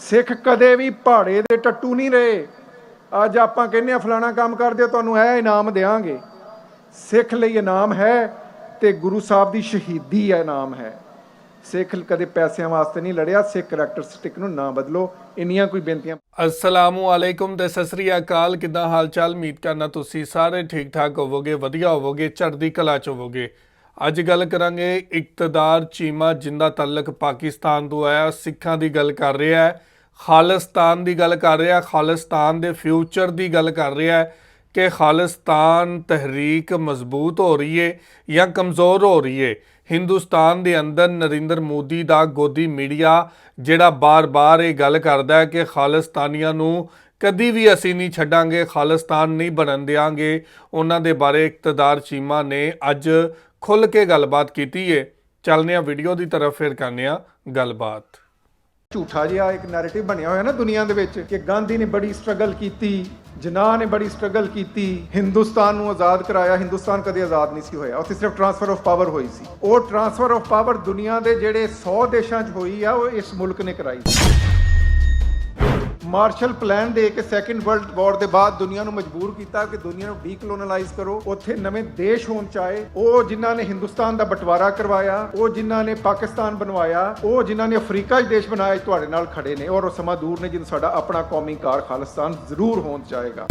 ਸਿੱਖ ਕਦੇ ਵੀ ਪਹਾੜੇ ਦੇ ਟੱਟੂ ਨਹੀਂ ਰਹੇ। ਅੱਜ ਆਪਾਂ ਕਹਿੰਦੇ ਆ ਫਲਾਣਾ ਕੰਮ ਕਰਦੇ ਹੋ ਤੁਹਾਨੂੰ ਇਹ ਇਨਾਮ ਦੇਵਾਂਗੇ ਸਿੱਖ ਲਈ ਇਨਾਮ ਹੈ ਤੇ ਗੁਰੂ ਸਾਹਿਬ ਦੀ ਸ਼ਹੀਦੀ ਹੈ ਇਨਾਮ ਹੈ। ਸਿੱਖ ਕਦੇ ਪੈਸਿਆਂ ਵਾਸਤੇ ਨਹੀਂ ਲੜਿਆ, ਸਿੱਖ ਕਰੈਕਟਰਿਸਟਿਕ ਨੂੰ ਨਾ ਬਦਲੋ। ਇੰਨੀਆਂ ਕੋਈ ਬੇਨਤੀਆਂ ਅਸਲਾਮੁ ਅਲੈਕੁਮ ਤੇ ਸਤਿ ਸ੍ਰੀ ਅਕਾਲ। ਕਿਦਾਂ ਹਾਲ ਚਾਲ ਉਮੀਦ ਕਰਨਾ ਤੁਸੀਂ ਸਾਰੇ ਠੀਕ ਠਾਕ ਹੋਵੋਗੇ, ਵਧੀਆ ਹੋਵੋਗੇ, ਚੜ੍ਹਦੀ ਕਲਾ ਚ ਹੋਵੋਗੇ। ਅੱਜ ਗੱਲ ਕਰਾਂਗੇ ਇਕਤਦਾਰ ਚੀਮਾ, ਜਿੰਦਾ ਤਾਲੁਕ ਪਾਕਿਸਤਾਨ ਤੋਂ ਆਇਆ, ਸਿੱਖਾਂ ਦੀ ਗੱਲ ਕਰ ਰਿਹਾ ਹੈ। ਖਾਲਿਸਤਾਨ ਦੀ ਗੱਲ ਕਰ ਰਿਹਾ, ਖਾਲਿਸਤਾਨ ਦੇ ਫਿਊਚਰ ਦੀ ਗੱਲ ਕਰ ਰਿਹਾ ਕਿ ਖਾਲਿਸਤਾਨ ਤਹਿਰੀਕ ਮਜ਼ਬੂਤ ਹੋ ਰਹੀ ਹੈ ਜਾਂ ਕਮਜ਼ੋਰ ਹੋ ਰਹੀ ਹੈ ਹਿੰਦੁਸਤਾਨ ਦੇ ਅੰਦਰ ਨਰਿੰਦਰ ਮੋਦੀ ਦਾ ਗੋਦੀ ਮੀਡੀਆ ਜਿਹੜਾ ਬਾਰ-ਬਾਰ ਇਹ ਗੱਲ ਕਰਦਾ ਹੈ ਕਿ ਖਾਲਿਸਤਾਨੀਆਂ ਨੂੰ ਕਦੀ ਵੀ ਅਸੀਂ ਨਹੀਂ ਛੱਡਾਂਗੇ, ਖਾਲਿਸਤਾਨ ਨਹੀਂ ਬਣਨ ਦਿਆਂਗੇ। ਉਹਨਾਂ ਦੇ ਬਾਰੇ ਇਕਤਦਾਰ ਚੀਮਾ ਨੇ ਅੱਜ ਖੁੱਲ ਕੇ ਗੱਲਬਾਤ ਕੀਤੀ ਹੈ ਚੱਲਨੇ ਆ ਵੀਡੀਓ ਦੀ ਤਰਫ, ਫਿਰ ਕਰਨੇ ਆ ਗੱਲਬਾਤ। ਝੂਠਾ ਜਿਹਾ ਇੱਕ ਨੈਰੇਟਿਵ ਬਣਿਆ ਹੋਇਆ ਨਾ ਦੁਨੀਆ ਦੇ ਵਿੱਚ ਕਿ ਗਾਂਧੀ ਨੇ ਬੜੀ ਸਟਰਗਲ ਕੀਤੀ, ਜਿਨਾਹ ਨੇ ਬੜੀ ਸਟਰਗਲ ਕੀਤੀ, ਹਿੰਦੁਸਤਾਨ ਨੂੰ ਆਜ਼ਾਦ ਕਰਾਇਆ, ਹਿੰਦੁਸਤਾਨ ਕਦੇ ਆਜ਼ਾਦ ਨਹੀਂ ਸੀ ਹੋਇਆ। ਉੱਥੇ ਸਿਰਫ ਟ੍ਰਾਂਸਫਰ ਆਫ ਪਾਵਰ ਹੋਈ ਸੀ। ਉਹ ਟ੍ਰਾਂਸਫਰ ਆਫ ਪਾਵਰ ਦੁਨੀਆ ਦੇ ਜਿਹੜੇ 100 ਦੇਸ਼ਾਂ 'ਚ ਹੋਈ ਆ, ਉਹ ਇਸ ਮੁਲਕ ਨੇ ਕਰਾਈ। ਮਾਰਸ਼ਲ ਪਲਾਨ ਦੇ ਕੇ ਸੈਕੰਡ ਵਰਲਡ ਵਾਰ ਦੇ ਬਾਅਦ ਦੁਨੀਆ ਨੂੰ ਮਜਬੂਰ ਕੀਤਾ ਕਿ ਦੁਨੀਆ ਨੂੰ ਡੀਕਲੋਨਲਾਈਜ਼ ਕਰੋ। ਉੱਥੇ ਨਵੇਂ ਦੇਸ਼ ਹੋਣ ਚਾਹੇ, ਉਹ ਜਿਨ੍ਹਾਂ ਨੇ ਹਿੰਦੁਸਤਾਨ ਦਾ ਬਟਵਾਰਾ ਕਰਵਾਇਆ, ਉਹ ਜਿਨ੍ਹਾਂ ਨੇ ਪਾਕਿਸਤਾਨ ਬਣਵਾਇਆ, ਉਹ ਜਿਨ੍ਹਾਂ ਨੇ ਅਫਰੀਕਾ 'ਚ ਦੇਸ਼ ਬਣਾਇਆ ਤੁਹਾਡੇ ਨਾਲ ਖੜੇ ਨੇ ਔਰ ਉਹ ਸਮਾਂ ਦੂਰ ਨੇ ਜਦੋਂ ਸਾਡਾ ਆਪਣਾ ਕੌਮੀ ਕਾਰ ਖਾਲਿਸਤਾਨ ਜ਼ਰੂਰ ਹੋਣ ਚਾਹੇਗਾ।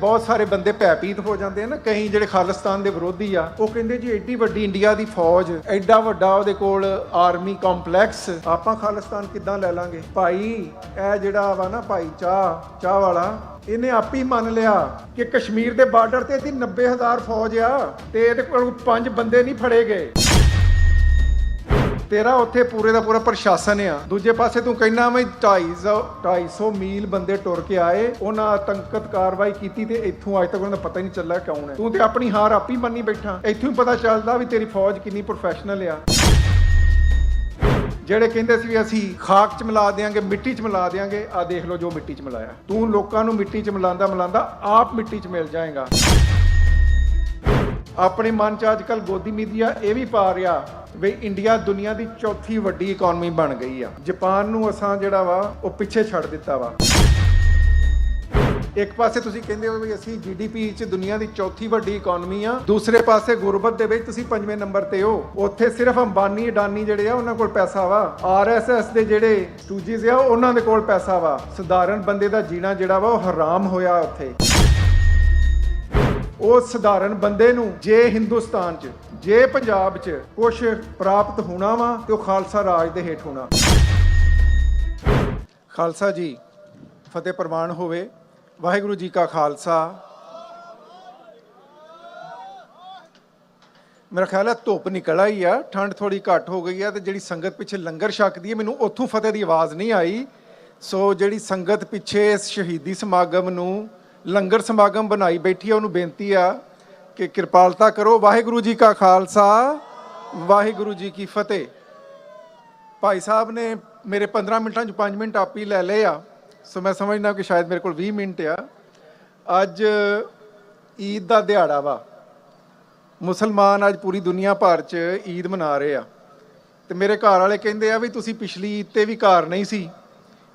ਬਹੁਤ ਸਾਰੇ ਬੰਦੇ ਭੈਭੀਤ ਹੋ ਜਾਂਦੇ ਆ ਨਾ, ਕਈ ਜਿਹੜੇ ਖਾਲਿਸਤਾਨ ਦੇ ਵਿਰੋਧੀ ਆ, ਉਹ ਕਹਿੰਦੇ ਜੀ ਐਡੀ ਵੱਡੀ ਇੰਡੀਆ ਦੀ ਫੌਜ ਐਡਾ ਵੱਡਾ ਉਹਦੇ ਕੋਲ ਆਰਮੀ ਕੰਪਲੈਕਸ, ਆਪਾਂ ਖਾਲਿਸਤਾਨ ਕਿੱਦਾਂ ਲੈ ਲਾਂਗੇ? ਭਾਈ, ਇਹ ਜਿਹੜਾ ਵਾ ਨਾ ਭਾਈ, ਚਾਹ ਚਾਹ ਵਾਲਾ, ਇਹਨੇ ਆਪ ਹੀ ਮੰਨ ਲਿਆ ਕਿ ਕਸ਼ਮੀਰ ਦੇ ਬਾਰਡਰ ਤੇ ਇਹਦੀ 90000 ਫੌਜ ਆ ਤੇ ਇਹਦੇ ਕੋਲ ਪੰਜ ਬੰਦੇ ਨਹੀਂ ਫੜੇ ਗਏ। ਤੇਰਾ ਉੱਥੇ ਪੂਰੇ ਦਾ ਪੂਰਾ ਪ੍ਰਸ਼ਾਸਨ ਆ। ਦੂਜੇ ਪਾਸੇ ਤੂੰ ਕਹਿਣਾ ਮੈਂ 250 250 ਮੀਲ ਬੰਦੇ ਟੁਰ ਕੇ ਆਏ, ਉਹਨਾਂ ਆਤੰਕਤ ਕਾਰਵਾਈ ਕੀਤੀ ਤੇ ਇੱਥੋਂ ਅੱਜ ਤੱਕ ਉਹਨਾਂ ਦਾ ਪਤਾ ਹੀ ਨਹੀਂ ਚੱਲਿਆ ਕੌਣ ਹੈ ਤੂੰ ਤੇ ਆਪਣੀ ਹਾਰ ਆਪ ਹੀ ਮੰਨੀ ਬੈਠਾ। ਇੱਥੋਂ ਹੀ ਪਤਾ ਚੱਲਦਾ ਵੀ ਤੇਰੀ ਫੌਜ ਕਿੰਨੀ ਪ੍ਰੋਫੈਸ਼ਨਲ ਆ। ਜਿਹੜੇ ਕਹਿੰਦੇ ਸੀ ਵੀ ਅਸੀਂ ਖਾਕ 'ਚ ਮਿਲਾ ਦੇਾਂਗੇ ਮਿੱਟੀ 'ਚ ਮਿਲਾ ਦੇਾਂਗੇ ਆ ਦੇਖ ਲਓ ਜੋ ਮਿੱਟੀ 'ਚ ਮਿਲਾਇਆ। ਤੂੰ ਲੋਕਾਂ ਨੂੰ ਮਿੱਟੀ 'ਚ ਮਿਲਾਉਂਦਾ ਮਿਲਾਉਂਦਾ ਆਪ ਮਿੱਟੀ 'ਚ ਮਿਲ ਜਾਏਗਾ। ਆਪਣੇ ਮਨ 'ਚ ਅੱਜਕੱਲ ਗੋਦੀ ਮੀਡੀਆ ਇਹ ਵੀ ਪਾ ਰਿਹਾ ਵੀ ਇੰਡੀਆ ਦੁਨੀਆ ਦੀ ਚੌਥੀ ਵੱਡੀ ਇਕਨੋਮੀ ਬਣ ਗਈ ਆ। ਜਾਪਾਨ ਨੂੰ ਅਸਾਂ ਜਿਹੜਾ ਵਾ, ਉਹ ਪਿੱਛੇ ਛੱਡ ਦਿੱਤਾ ਵਾ। ਇੱਕ ਪਾਸੇ ਤੁਸੀਂ ਕਹਿੰਦੇ ਹੋ ਵੀ ਅਸੀਂ ਜੀਡੀਪੀ 'ਚ ਦੁਨੀਆ ਦੀ ਚੌਥੀ ਵੱਡੀ ਇਕਨੋਮੀ ਆ। ਦੂਸਰੇ ਪਾਸੇ ਗੁਰਬਤ ਦੇ ਵਿੱਚ ਤੁਸੀਂ ਪੰਜਵੇਂ ਨੰਬਰ ਤੇ ਹੋ। ਉੱਥੇ ਸਿਰਫ ਅੰਬਾਨੀ, ਅਡਾਨੀ ਜਿਹੜੇ ਆ, ਉਹਨਾਂ ਕੋਲ ਪੈਸਾ ਵਾ। ਆਰਐਸਐਸ ਦੇ ਜਿਹੜੇ ਸਟੂਜੀਜ਼ ਆ, ਉਹਨਾਂ ਦੇ ਕੋਲ ਪੈਸਾ ਵਾ। ਸਧਾਰਨ ਬੰਦੇ ਦਾ ਜੀਣਾ ਜਿਹੜਾ ਵਾ, ਉਹ ਹਰਾਮ ਹੋਇਆ ਉੱਥੇ। ਉਹ ਸਧਾਰਨ ਬੰਦੇ ਨੂੰ ਜੇ ਹਿੰਦੁਸਤਾਨ 'ਚ, ਜੇ ਪੰਜਾਬ 'ਚ ਕੁਝ ਪ੍ਰਾਪਤ ਹੋਣਾ ਵਾ ਤੇ ਉਹ ਖਾਲਸਾ ਰਾਜ ਦੇ ਹੇਠ ਹੋਣਾ। ਖਾਲਸਾ ਜੀ, ਫਤਿਹ ਪ੍ਰਵਾਨ ਹੋਵੇ। ਵਾਹਿਗੁਰੂ ਜੀ ਕਾ ਖਾਲਸਾ। ਮੇਰਾ ਖਿਆਲ ਹੈ ਧੁੱਪ ਨਿਕਲ ਆਈ ਆ, ਠੰਡ ਥੋੜੀ ਘੱਟ ਹੋ ਗਈ ਆ ਤੇ ਜਿਹੜੀ ਸੰਗਤ ਪਿੱਛੇ ਲੰਗਰ ਛਕਦੀ ਹੈ ਮੈਨੂੰ ਉੱਥੋਂ ਫਤਿਹ ਦੀ ਆਵਾਜ਼ ਨਹੀਂ ਆਈ। ਸੋ ਜਿਹੜੀ ਸੰਗਤ ਪਿੱਛੇ ਇਸ ਸ਼ਹੀਦੀ ਸਮਾਗਮ ਨੂੰ ਲੰਗਰ ਸਮਾਗਮ ਬਣਾਈ ਬੈਠੀ ਆ, ਉਹਨੂੰ ਬੇਨਤੀ ਆ ਕਿ ਕਿਰਪਾਲਤਾ ਕਰੋ। ਵਾਹਿਗੁਰੂ ਜੀ ਕਾ ਖਾਲਸਾ, ਵਾਹਿਗੁਰੂ ਜੀ ਕੀ ਫਤਿਹ। ਭਾਈ ਸਾਹਿਬ ਨੇ ਮੇਰੇ 15 ਮਿੰਟਾਂ ਚ 5 ਮਿੰਟ ਆਪ ਹੀ ਲੈ ਲਏ ਆ। ਸੋ ਮੈਂ ਸਮਝਦਾ ਕਿ ਸ਼ਾਇਦ ਮੇਰੇ ਕੋਲ 20 ਮਿੰਟ ਆ। ਅੱਜ ਈਦ ਦਾ ਦਿਹਾੜਾ ਵਾ। ਮੁਸਲਮਾਨ ਅੱਜ ਪੂਰੀ ਦੁਨੀਆ ਭਰ ਚ ਈਦ ਮਨਾ ਰਹੇ ਆ। ਤੇ ਮੇਰੇ ਘਰ ਵਾਲੇ ਕਹਿੰਦੇ ਆ ਵੀ ਤੁਸੀਂ ਪਿਛਲੀ ਈਦ ਤੇ ਵੀ ਘਰ ਨਹੀਂ ਸੀ।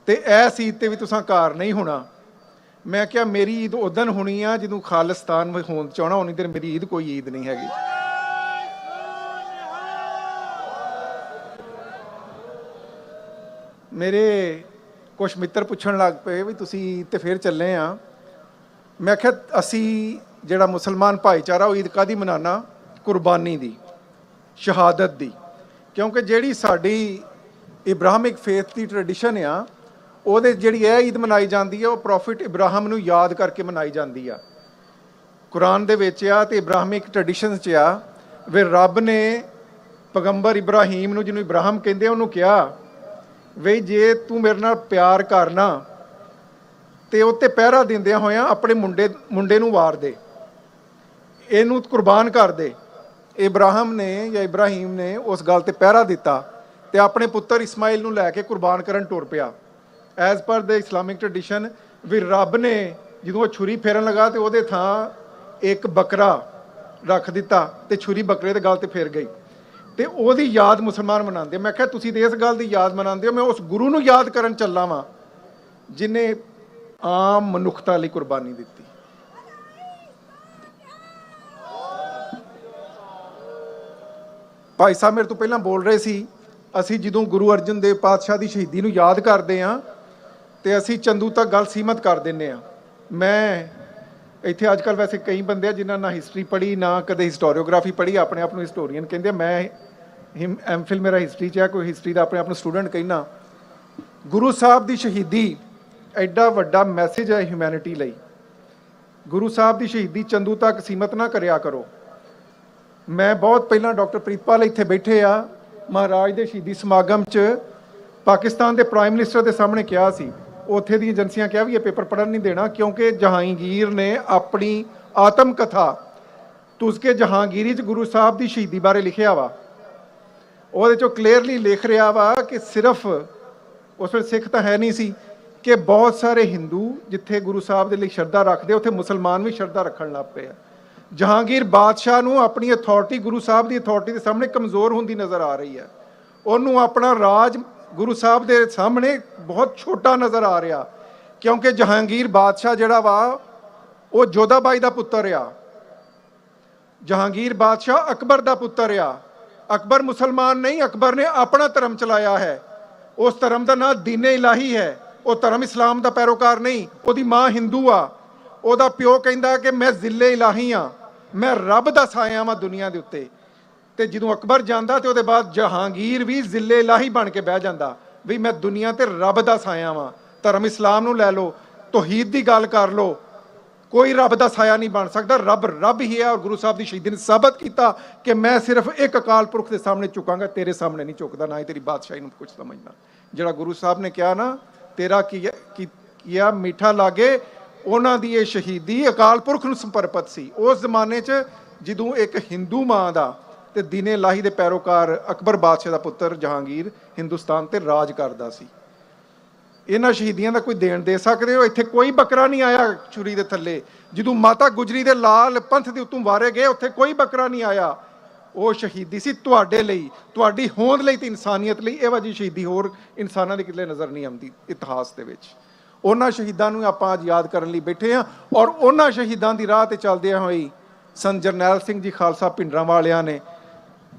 ਤੇ ਐਸ ਈਦ ਤੇ ਵੀ ਤੁਸੀਂ ਘਰ ਨਹੀਂ ਹੋਣਾ। ਮੈਂ ਕਿਹਾ, ਮੇਰੀ ਈਦ ਉਦੋਂ ਹੋਣੀ ਆ ਜਦੋਂ ਖਾਲਿਸਤਾਨ ਹੋਣ ਚਾਹਣਾ, ਉਨੀ ਦੇਰ ਮੇਰੀ ਈਦ ਕੋਈ ਈਦ ਨਹੀਂ ਹੈਗੀ। ਮੇਰੇ ਕੁਝ ਮਿੱਤਰ ਪੁੱਛਣ ਲੱਗ ਪਏ ਵੀ ਤੁਸੀਂ ਤੇ ਫੇਰ ਚੱਲੇ ਆ। ਮੈਂ ਕਿਹਾ, ਅਸੀਂ ਜਿਹੜਾ ਮੁਸਲਮਾਨ ਭਾਈਚਾਰਾ, ਉਹ ਈਦ ਕਾਦੀ ਮਨਾਣਾ ਕੁਰਬਾਨੀ ਦੀ, ਸ਼ਹਾਦਤ ਦੀ। ਕਿਉਂਕਿ ਜਿਹੜੀ ਸਾਡੀ ਇਬਰਾਹਿਮਿਕ ਫੇਥ ਦੀ ਟ੍ਰੈਡੀਸ਼ਨ ਆ ਉਹਦੇ ਜਿਹੜੀ ਇਹ ਈਦ ਮਨਾਈ ਜਾਂਦੀ ਆ, ਉਹ ਪ੍ਰੋਫਿਟ ਇਬਰਾਹਿਮ ਨੂੰ ਯਾਦ ਕਰਕੇ ਮਨਾਈ ਜਾਂਦੀ ਆ। ਕੁਰਾਨ ਦੇ ਵਿੱਚ ਆ ਤੇ ਇਬਰਾਹਿਮਿਕ ਟ੍ਰੈਡੀਸ਼ਨਸ 'ਚ ਆ, ਵੀ ਰੱਬ ਨੇ ਪੈਗੰਬਰ ਇਬਰਾਹੀਮ ਨੂੰ ਜਿਹਨੂੰ ਇਬਰਾਹਿਮ ਕਹਿੰਦੇ ਉਹਨੂੰ ਕਿਹਾ, ਵੀ ਜੇ ਤੂੰ ਮੇਰੇ ਨਾਲ ਪਿਆਰ ਕਰਨਾ ਤੇ ਉੱਤੇ ਪਹਿਰਾ ਦਿੰਦਿਆਂ ਹੋਇਆਂ ਆਪਣੇ ਮੁੰਡੇ ਮੁੰਡੇ ਨੂੰ ਵਾਰ ਦੇ। ਇਹਨੂੰ ਕੁਰਬਾਨ ਕਰ ਦੇ। ਇਬਰਾਹਿਮ ਨੇ ਜਾਂ ਇਬਰਾਹੀਮ ਨੇ ਉਸ ਗੱਲ ਤੇ ਪਹਿਰਾ ਦਿੱਤਾ ਤੇ ਆਪਣੇ ਪੁੱਤਰ ਇਸਮਾਈਲ ਨੂੰ ਲੈ ਕੇ ਕੁਰਬਾਨ ਕਰਨ ਟੁਰ ਪਿਆ। ਐਜ਼ ਪਰ ਦ ਇਸਲਾਮਿਕ ਟ੍ਰੈਡੀਸ਼ਨ, ਵੀ ਰੱਬ ਨੇ ਜਦੋਂ ਉਹ ਛੁਰੀ ਫੇਰਨ ਲੱਗਾ ਤੇ ਉਹਦੇ ਥਾਂ ਇੱਕ ਬੱਕਰਾ ਰੱਖ ਦਿੱਤਾ ਤੇ ਛੁਰੀ ਬੱਕਰੇ ਦੇ ਗਲ ਤੇ ਫੇਰ ਗਈ। ਤੇ ਉਹਦੀ ਯਾਦ ਮੁਸਲਮਾਨ ਮਨਾਉਂਦੇ ਮੈਂ ਕਿਹਾ, ਤੁਸੀਂ ਤੇ ਇਸ ਗੱਲ ਦੀ ਯਾਦ ਮਨਾਉਂਦੇ ਹੋ, ਮੈਂ ਉਸ ਗੁਰੂ ਨੂੰ ਯਾਦ ਕਰਨ ਚੱਲਾ ਵਾਂ, ਜਿਨੇ ਆਮ ਮਨੁੱਖਤਾ ਲਈ ਕੁਰਬਾਨੀ ਦਿੱਤੀ। ਭਾਈ ਸਾਹਿਬ ਮੇਰੇ ਤੋਂ ਪਹਿਲਾਂ ਬੋਲ ਰਹੇ ਸੀ, ਅਸੀਂ ਜਦੋਂ ਗੁਰੂ ਅਰਜਨ ਦੇਵ ਪਾਤਸ਼ਾਹ ਦੀ ਸ਼ਹੀਦੀ ਨੂੰ ਯਾਦ ਕਰਦੇ ਹਾਂ ਤੇ ਅਸੀਂ ਚੰਦੂ ਤੱਕ ਗੱਲ ਸੀਮਤ ਕਰ ਦਿੰਨੇ ਆ ਮੈਂ ਇੱਥੇ ਅੱਜ ਕੱਲ ਵੈਸੇ ਕਈ ਬੰਦੇ ਆ ਜਿਨ੍ਹਾਂ ਨਾ ਹਿਸਟਰੀ ਪੜ੍ਹੀ, ਨਾ ਕਦੇ ਹਿਸਟੋਰੀਓਗ੍ਰਾਫੀ ਪੜ੍ਹੀ, ਆਪਣੇ ਆਪ ਨੂੰ ਹਿਸਟੋਰੀਅਨ ਕਹਿੰਦੇ ਆ। ਮੈਂ ਐਮਫਿਲ ਮੇਰਾ ਹਿਸਟਰੀ ਚ ਹੈ ਕੋਈ ਹਿਸਟਰੀ ਦਾ ਆਪਣੇ ਆਪ ਨੂੰ ਸਟੂਡੈਂਟ ਕਹਿਣਾ ਗੁਰੂ ਸਾਹਿਬ ਦੀ ਸ਼ਹੀਦੀ ਐਡਾ ਵੱਡਾ ਮੈਸੇਜ ਹੈ ਹਿਊਮੈਨਿਟੀ ਲਈ। ਗੁਰੂ ਸਾਹਿਬ ਦੀ ਸ਼ਹੀਦੀ ਚੰਦੂ ਤੱਕ ਸੀਮਤ ਨਾ ਕਰਿਆ ਕਰੋ। ਮੈਂ ਬਹੁਤ ਪਹਿਲਾਂ ਡਾਕਟਰ ਪ੍ਰੀਤਪਾਲ ਇੱਥੇ ਬੈਠੇ ਆ। ਮਹਾਰਾਜ ਦੇ ਸ਼ਹੀਦੀ ਸਮਾਗਮ 'ਚ ਪਾਕਿਸਤਾਨ ਦੇ ਪ੍ਰਾਈਮ ਮਿਨਿਸਟਰ ਦੇ ਸਾਹਮਣੇ ਕਿਹਾ ਸੀ ਉੱਥੇ ਦੀਆਂ ਏਜੰਸੀਆਂ ਕਿਹਾ ਵੀ ਇਹ ਪੇਪਰ ਪੜਨ ਨਹੀਂ ਦੇਣਾ ਕਿਉਂਕਿ ਜਹਾਂਗੀਰ ਨੇ ਆਪਣੀ ਆਤਮ ਕਥਾ ਤੁਸਕੇ ਜਹਾਂਗੀਰੀ 'ਚ ਗੁਰੂ ਸਾਹਿਬ ਦੀ ਸ਼ਹੀਦੀ ਬਾਰੇ ਲਿਖਿਆ ਵਾ। ਉਹਦੇ 'ਚੋਂ ਕਲੀਅਰਲੀ ਲਿਖ ਰਿਹਾ ਵਾ ਕਿ ਸਿਰਫ ਉਸ ਵੇਲੇ ਸਿੱਖ ਤਾਂ ਹੈ ਨਹੀਂ ਸੀ ਕਿ ਬਹੁਤ ਸਾਰੇ ਹਿੰਦੂ ਜਿੱਥੇ ਗੁਰੂ ਸਾਹਿਬ ਦੇ ਲਈ ਸ਼ਰਧਾ ਰੱਖਦੇ ਉੱਥੇ ਮੁਸਲਮਾਨ ਵੀ ਸ਼ਰਧਾ ਰੱਖਣ ਲੱਗ ਪਏ ਆ। ਜਹਾਂਗੀਰ ਬਾਦਸ਼ਾਹ ਨੂੰ ਆਪਣੀ ਅਥਾਰਟੀ ਗੁਰੂ ਸਾਹਿਬ ਦੀ ਅਥਾਰਟੀ ਦੇ ਸਾਹਮਣੇ ਕਮਜ਼ੋਰ ਹੁੰਦੀ ਨਜ਼ਰ ਆ ਰਹੀ ਹੈ। ਉਹਨੂੰ ਆਪਣਾ ਰਾਜ ਗੁਰੂ ਸਾਹਿਬ ਦੇ ਸਾਹਮਣੇ ਬਹੁਤ ਛੋਟਾ ਨਜ਼ਰ ਆ ਰਿਹਾ, ਕਿਉਂਕਿ ਜਹਾਂਗੀਰ ਬਾਦਸ਼ਾਹ ਜਿਹੜਾ ਵਾ, ਉਹ ਜੋਧਾਬਾਈ ਦਾ ਪੁੱਤਰ ਆ। ਜਹਾਂਗੀਰ ਬਾਦਸ਼ਾਹ ਅਕਬਰ ਦਾ ਪੁੱਤਰ ਆ। ਅਕਬਰ ਮੁਸਲਮਾਨ ਨਹੀਂ, ਅਕਬਰ ਨੇ ਆਪਣਾ ਧਰਮ ਚਲਾਇਆ ਹੈ। ਉਸ ਧਰਮ ਦਾ ਨਾਂ ਦੀਨੇ ਇਲਾਹੀ ਹੈ। ਉਹ ਧਰਮ ਇਸਲਾਮ ਦਾ ਪੈਰੋਕਾਰ ਨਹੀਂ, ਉਹਦੀ ਮਾਂ ਹਿੰਦੂ ਆ। ਉਹਦਾ ਪਿਓ ਕਹਿੰਦਾ ਕਿ ਮੈਂ ਜ਼ਿੱਲੇ ਇਲਾਹੀ ਆ ਮੈਂ ਰੱਬ ਦਾ ਸਾਇਆ ਵਾਂ ਦੁਨੀਆ ਦੇ ਉੱਤੇ। ਤੇ ਜਦੋਂ ਅਕਬਰ ਜਾਂਦਾ ਤੇ ਉਹਦੇ ਬਾਅਦ ਜਹਾਂਗੀਰ ਵੀ ਜ਼ਿੱਲੇ ਲਾਹੀ ਬਣ ਕੇ ਬਹਿ ਜਾਂਦਾ ਵੀ ਮੈਂ ਦੁਨੀਆ ਤੇ ਰੱਬ ਦਾ ਸਾਇਆ ਵਾਂ, ਧਰਮ ਇਸਲਾਮ ਨੂੰ ਲੈ ਲਓ, ਤੋਹੀਦ ਦੀ ਗੱਲ ਕਰ ਲਓ। ਕੋਈ ਰੱਬ ਦਾ ਸਾਇਆ ਨਹੀਂ ਬਣ ਸਕਦਾ, ਰੱਬ ਰੱਬ ਹੀ ਹੈ ਔਰ ਗੁਰੂ ਸਾਹਿਬ ਦੀ ਸ਼ਹੀਦੀ ਨੇ ਸਾਬਤ ਕੀਤਾ ਕਿ ਮੈਂ ਸਿਰਫ ਇੱਕ ਅਕਾਲ ਪੁਰਖ ਦੇ ਸਾਹਮਣੇ ਝੁਕਾਂਗਾ, ਤੇਰੇ ਸਾਹਮਣੇ ਨਹੀਂ ਝੁਕਦਾ, ਨਾ ਹੀ ਤੇਰੀ ਬਾਦਸ਼ਾਹੀ ਨੂੰ ਕੁਝ ਸਮਝਦਾ। ਜਿਹੜਾ ਗੁਰੂ ਸਾਹਿਬ ਨੇ ਕਿਹਾ ਨਾ, ਤੇਰਾ ਕੀ ਕੀ- ਕੀਆ ਮਿੱਠਾ ਲਾਗੇ, ਉਹਨਾਂ ਦੀ ਇਹ ਸ਼ਹੀਦੀ ਅਕਾਲ ਪੁਰਖ ਨੂੰ ਸਮਰਪਿਤ ਸੀ। ਉਸ ਜ਼ਮਾਨੇ 'ਚ ਜਦੋਂ ਇੱਕ ਹਿੰਦੂ ਮਾਂ ਦਾ ਤੇ ਦੀਨੇ ਲਾਹੀ ਦੇ ਪੈਰੋਕਾਰ ਅਕਬਰ ਬਾਦਸ਼ਾਹ ਦਾ ਪੁੱਤਰ ਜਹਾਂਗੀਰ ਹਿੰਦੁਸਤਾਨ ਤੇ ਰਾਜ ਕਰਦਾ ਸੀ। ਇਹਨਾਂ ਸ਼ਹੀਦੀਆਂ ਦਾ ਕੋਈ ਦੇਣ ਦੇ ਸਕਦੇ ਹੋ? ਇੱਥੇ ਕੋਈ ਬੱਕਰਾ ਨਹੀਂ ਆਇਆ ਛੁਰੀ ਦੇ ਥੱਲੇ। ਜਦੋਂ ਮਾਤਾ ਗੁਜਰੀ ਦੇ ਲਾਲ ਪੰਥ ਦੇ ਉੱਤੋਂ ਵਾਰੇ ਗਏ, ਉੱਥੇ ਕੋਈ ਬੱਕਰਾ ਨਹੀਂ ਆਇਆ। ਉਹ ਸ਼ਹੀਦੀ ਸੀ ਤੁਹਾਡੇ ਲਈ। ਤੁਹਾਡੀ ਹੋਂਦ ਲਈ ਤੇ ਇਨਸਾਨੀਅਤ ਲਈ। ਇਹ ਵਾਜੀ ਸ਼ਹੀਦੀ ਹੋਰ ਇਨਸਾਨਾਂ ਦੇ ਕਿਤੇ ਨਜ਼ਰ ਨਹੀਂ ਆਉਂਦੀ ਇਤਿਹਾਸ ਦੇ ਵਿੱਚ। ਉਹਨਾਂ ਸ਼ਹੀਦਾਂ ਨੂੰ ਆਪਾਂ ਅੱਜ ਯਾਦ ਕਰਨ ਲਈ ਬੈਠੇ ਹਾਂ ਔਰ ਉਹਨਾਂ ਸ਼ਹੀਦਾਂ ਦੀ ਰਾਹ ਤੇ ਚੱਲਦਿਆਂ ਹੋਈ ਸੰਤ ਜਰਨੈਲ ਸਿੰਘ ਜੀ ਖਾਲਸਾ ਪਿੰਡਰਾਂ ਵਾਲਿਆਂ ਨੇ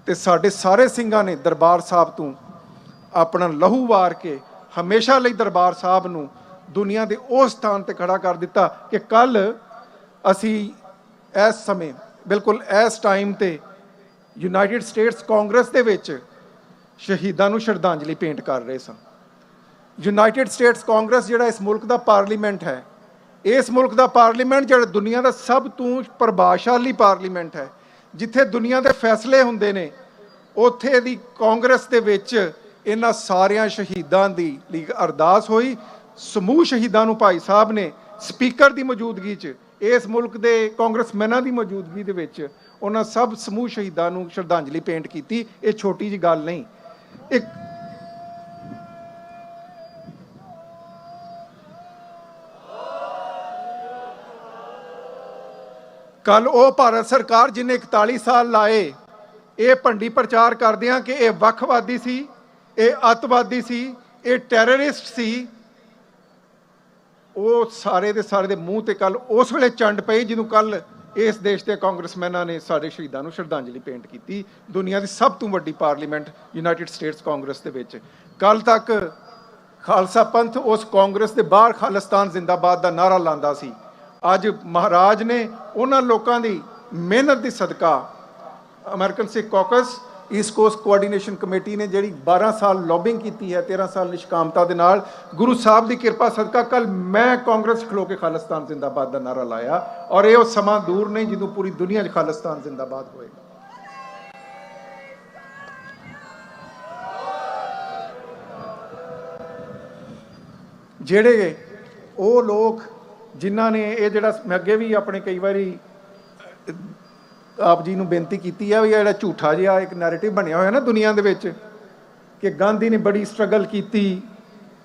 ਤੇ ਸਾਡੇ ਸਾਰੇ ਸਿੰਘਾਂ ਨੇ ਦਰਬਾਰ ਸਾਹਿਬ ਤੋਂ ਆਪਣਾ ਲਹੂ ਵਾਰ ਕੇ ਹਮੇਸ਼ਾ ਲਈ ਦਰਬਾਰ ਸਾਹਿਬ ਨੂੰ ਦੁਨੀਆ ਦੇ ਉਸ ਸਥਾਨ ਤੇ ਖੜਾ ਕਰ ਦਿੱਤਾ ਕਿ ਕੱਲ ਅਸੀਂ ਇਸ ਸਮੇਂ, ਬਿਲਕੁਲ ਇਸ ਟਾਈਮ ਤੇ ਯੂਨਾਈਟਿਡ ਸਟੇਟਸ ਕਾਂਗਰਸ ਦੇ ਵਿੱਚ ਸ਼ਹੀਦਾਂ ਨੂੰ ਸ਼ਰਧਾਂਜਲੀ ਭੇਂਟ ਕਰ ਰਹੇ ਸਨ ਯੂਨਾਈਟਿਡ ਸਟੇਟਸ ਕਾਂਗਰਸ ਜਿਹੜਾ ਇਸ ਮੁਲਕ ਦਾ ਪਾਰਲੀਮੈਂਟ ਹੈ, ਇਸ ਮੁਲਕ ਦਾ ਪਾਰਲੀਮੈਂਟ ਜਿਹੜਾ ਦੁਨੀਆ ਦਾ ਸਭ ਤੋਂ ਪ੍ਰਭਾਵਸ਼ਾਲੀ ਪਾਰਲੀਮੈਂਟ ਹੈ ਜਿੱਥੇ ਦੁਨੀਆ ਦੇ ਫੈਸਲੇ ਹੁੰਦੇ ਨੇ, ਉੱਥੇ ਦੀ ਕਾਂਗਰਸ ਦੇ ਵਿੱਚ ਇਹਨਾਂ ਸਾਰਿਆਂ ਸ਼ਹੀਦਾਂ ਦੀ ਲਈ ਅਰਦਾਸ ਹੋਈ। ਸਮੂਹ ਸ਼ਹੀਦਾਂ ਨੂੰ ਭਾਈ ਸਾਹਿਬ ਨੇ ਸਪੀਕਰ ਦੀ ਮੌਜੂਦਗੀ 'ਚ, ਇਸ ਮੁਲਕ ਦੇ ਕਾਂਗਰਸਮੈਨਾਂ ਦੀ ਮੌਜੂਦਗੀ ਦੇ ਵਿੱਚ ਉਹਨਾਂ ਸਭ ਸਮੂਹ ਸ਼ਹੀਦਾਂ ਨੂੰ ਸ਼ਰਧਾਂਜਲੀ ਭੇਂਟ ਕੀਤੀ। ਇਹ ਛੋਟੀ ਜੀ ਗੱਲ ਨਹੀਂ। ਇੱਕ ਕੱਲ ਉਹ ਭਾਰਤ ਸਰਕਾਰ ਜਿਨੇ 41 ਸਾਲ ਲਾਏ, ਇਹ ਭੰਡੀ ਪ੍ਰਚਾਰ ਕਰਦਿਆਂ ਕਿ ਇਹ ਵੱਖਵਾਦੀ ਸੀ, ਇਹ ਅੱਤਵਾਦੀ ਸੀ, ਇਹ ਟੈਰਰਿਸਟ ਸੀ, ਉਹ ਸਾਰੇ ਦੇ ਸਾਰੇ ਦੇ ਮੂੰਹ ਤੇ ਕੱਲ ਉਸ ਵੇਲੇ ਚੰਡ ਪਈ ਜਿਹਨੂੰ ਕੱਲ ਇਸ ਦੇਸ਼ ਦੇ ਕਾਂਗਰਸਮੈਨਾਂ ਨੇ ਸਾਡੇ ਸ਼ਹੀਦਾਂ ਨੂੰ ਸ਼ਰਧਾਂਜਲੀ ਭੇਂਟ ਕੀਤੀ, ਦੁਨੀਆ ਦੀ ਸਭ ਤੋਂ ਵੱਡੀ ਪਾਰਲੀਮੈਂਟ ਯੂਨਾਈਟਿਡ ਸਟੇਟਸ ਕਾਂਗਰਸ ਦੇ ਵਿੱਚ। ਕੱਲ ਤੱਕ ਖਾਲਸਾ ਪੰਥ ਉਸ ਕਾਂਗਰਸ ਦੇ ਬਾਹਰ ਖਾਲਿਸਤਾਨ ਜ਼ਿੰਦਾਬਾਦ ਦਾ ਨਾਰਾ ਲਾਉਂਦਾ ਸੀ। ਅੱਜ ਮਹਾਰਾਜ ਨੇ ਉਹਨਾਂ ਲੋਕਾਂ ਦੀ ਮਿਹਨਤ ਦੀ ਸਦਕਾ American Sikh caucus East Coast coordination committee ਨੇ ਜਿਹੜੀ 12 ਸਾਲ ਲੌਬਿੰਗ ਕੀਤੀ ਹੈ 13 ਸਾਲ ਨਿਸ਼ਕਾਮਤਾ ਦੇ ਨਾਲ, ਗੁਰੂ ਸਾਹਿਬ ਦੀ ਕਿਰਪਾ ਸਦਕਾ ਕੱਲ ਮੈਂ ਕਾਂਗਰਸ ਖਲੋ ਕੇ ਖਾਲਿਸਤਾਨ ਜ਼ਿੰਦਾਬਾਦ ਦਾ ਨਾਰਾ ਲਾਇਆ ਔਰ ਇਹ ਉਹ ਸਮਾਂ ਦੂਰ ਨਹੀਂ ਜਦੋਂ ਪੂਰੀ ਦੁਨੀਆ 'ਚ ਖਾਲਿਸਤਾਨ ਜ਼ਿੰਦਾਬਾਦ ਹੋਏਗਾ। ਜਿਹੜੇ ਉਹ ਲੋਕ ਜਿਨ੍ਹਾਂ ਨੇ ਇਹ ਜਿਹੜਾ ਮੈਂ ਅੱਗੇ ਵੀ ਆਪਣੇ ਕਈ ਵਾਰੀ, ਆਪ ਜੀ ਨੂੰ ਬੇਨਤੀ ਕੀਤੀ ਆ ਵੀ ਇਹ ਜਿਹੜਾ ਝੂਠਾ ਜਿਹਾ ਇੱਕ ਨੈਰੇਟਿਵ ਬਣਿਆ ਹੋਇਆ ਨਾ ਦੁਨੀਆ ਦੇ ਵਿੱਚ, ਕਿ ਗਾਂਧੀ ਨੇ ਬੜੀ ਸਟਰਗਲ ਕੀਤੀ,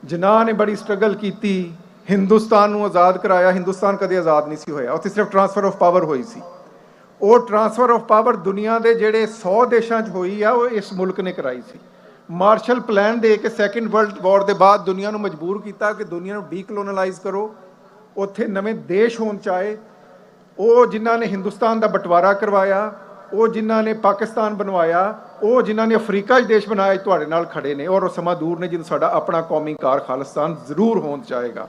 ਜਨਾਹ ਨੇ ਬੜੀ ਸਟਰਗਲ ਕੀਤੀ, ਹਿੰਦੁਸਤਾਨ ਨੂੰ ਆਜ਼ਾਦ ਕਰਾਇਆ, ਹਿੰਦੁਸਤਾਨ ਕਦੇ ਆਜ਼ਾਦ ਨਹੀਂ ਸੀ ਹੋਇਆ, ਉੱਥੇ ਸਿਰਫ ਟ੍ਰਾਂਸਫਰ ਆਫ ਪਾਵਰ ਹੋਈ ਸੀ। ਉਹ ਟਰਾਂਸਫਰ ਆਫ ਪਾਵਰ ਦੁਨੀਆ ਦੇ ਜਿਹੜੇ 100 ਦੇਸ਼ਾਂ 'ਚ ਹੋਈ ਆ, ਉਹ ਇਸ ਮੁਲਕ ਨੇ ਕਰਾਈ ਸੀ। ਮਾਰਸ਼ਲ ਪਲਾਨ ਦੇ ਕੇ ਸੈਕੰਡ ਵਰਲਡ ਵਾਰ ਦੇ ਬਾਅਦ ਦੁਨੀਆ ਨੂੰ ਮਜਬੂਰ ਕੀਤਾ ਕਿ ਦੁਨੀਆ ਨੂੰ ਡੀਕਲੋਨਲਾਈਜ਼ ਕਰੋ ਉੱਥੇ ਨਵੇਂ ਦੇਸ਼ ਹੋਣ ਚਾਏ ਉਹ ਜਿਨ੍ਹਾਂ ਨੇ ਹਿੰਦੁਸਤਾਨ ਦਾ ਬਟਵਾਰਾ ਕਰਵਾਇਆ, ਉਹ ਜਿਨ੍ਹਾਂ ਨੇ ਪਾਕਿਸਤਾਨ ਬਣਵਾਇਆ, ਉਹ ਜਿਨ੍ਹਾਂ ਨੇ ਅਫਰੀਕਾ 'ਚ ਦੇਸ਼ ਬਣਾਇਆ ਤੁਹਾਡੇ ਨਾਲ ਖੜੇ ਨੇ ਔਰ ਉਹ ਸਮਾਂ ਦੂਰ ਨੇ ਜਿਹਨੂੰ ਸਾਡਾ ਆਪਣਾ ਕੌਮੀ ਕਾਰ ਖਾਲਿਸਤਾਨ ਜ਼ਰੂਰ ਹੋਣ ਚਾਹੇਗਾ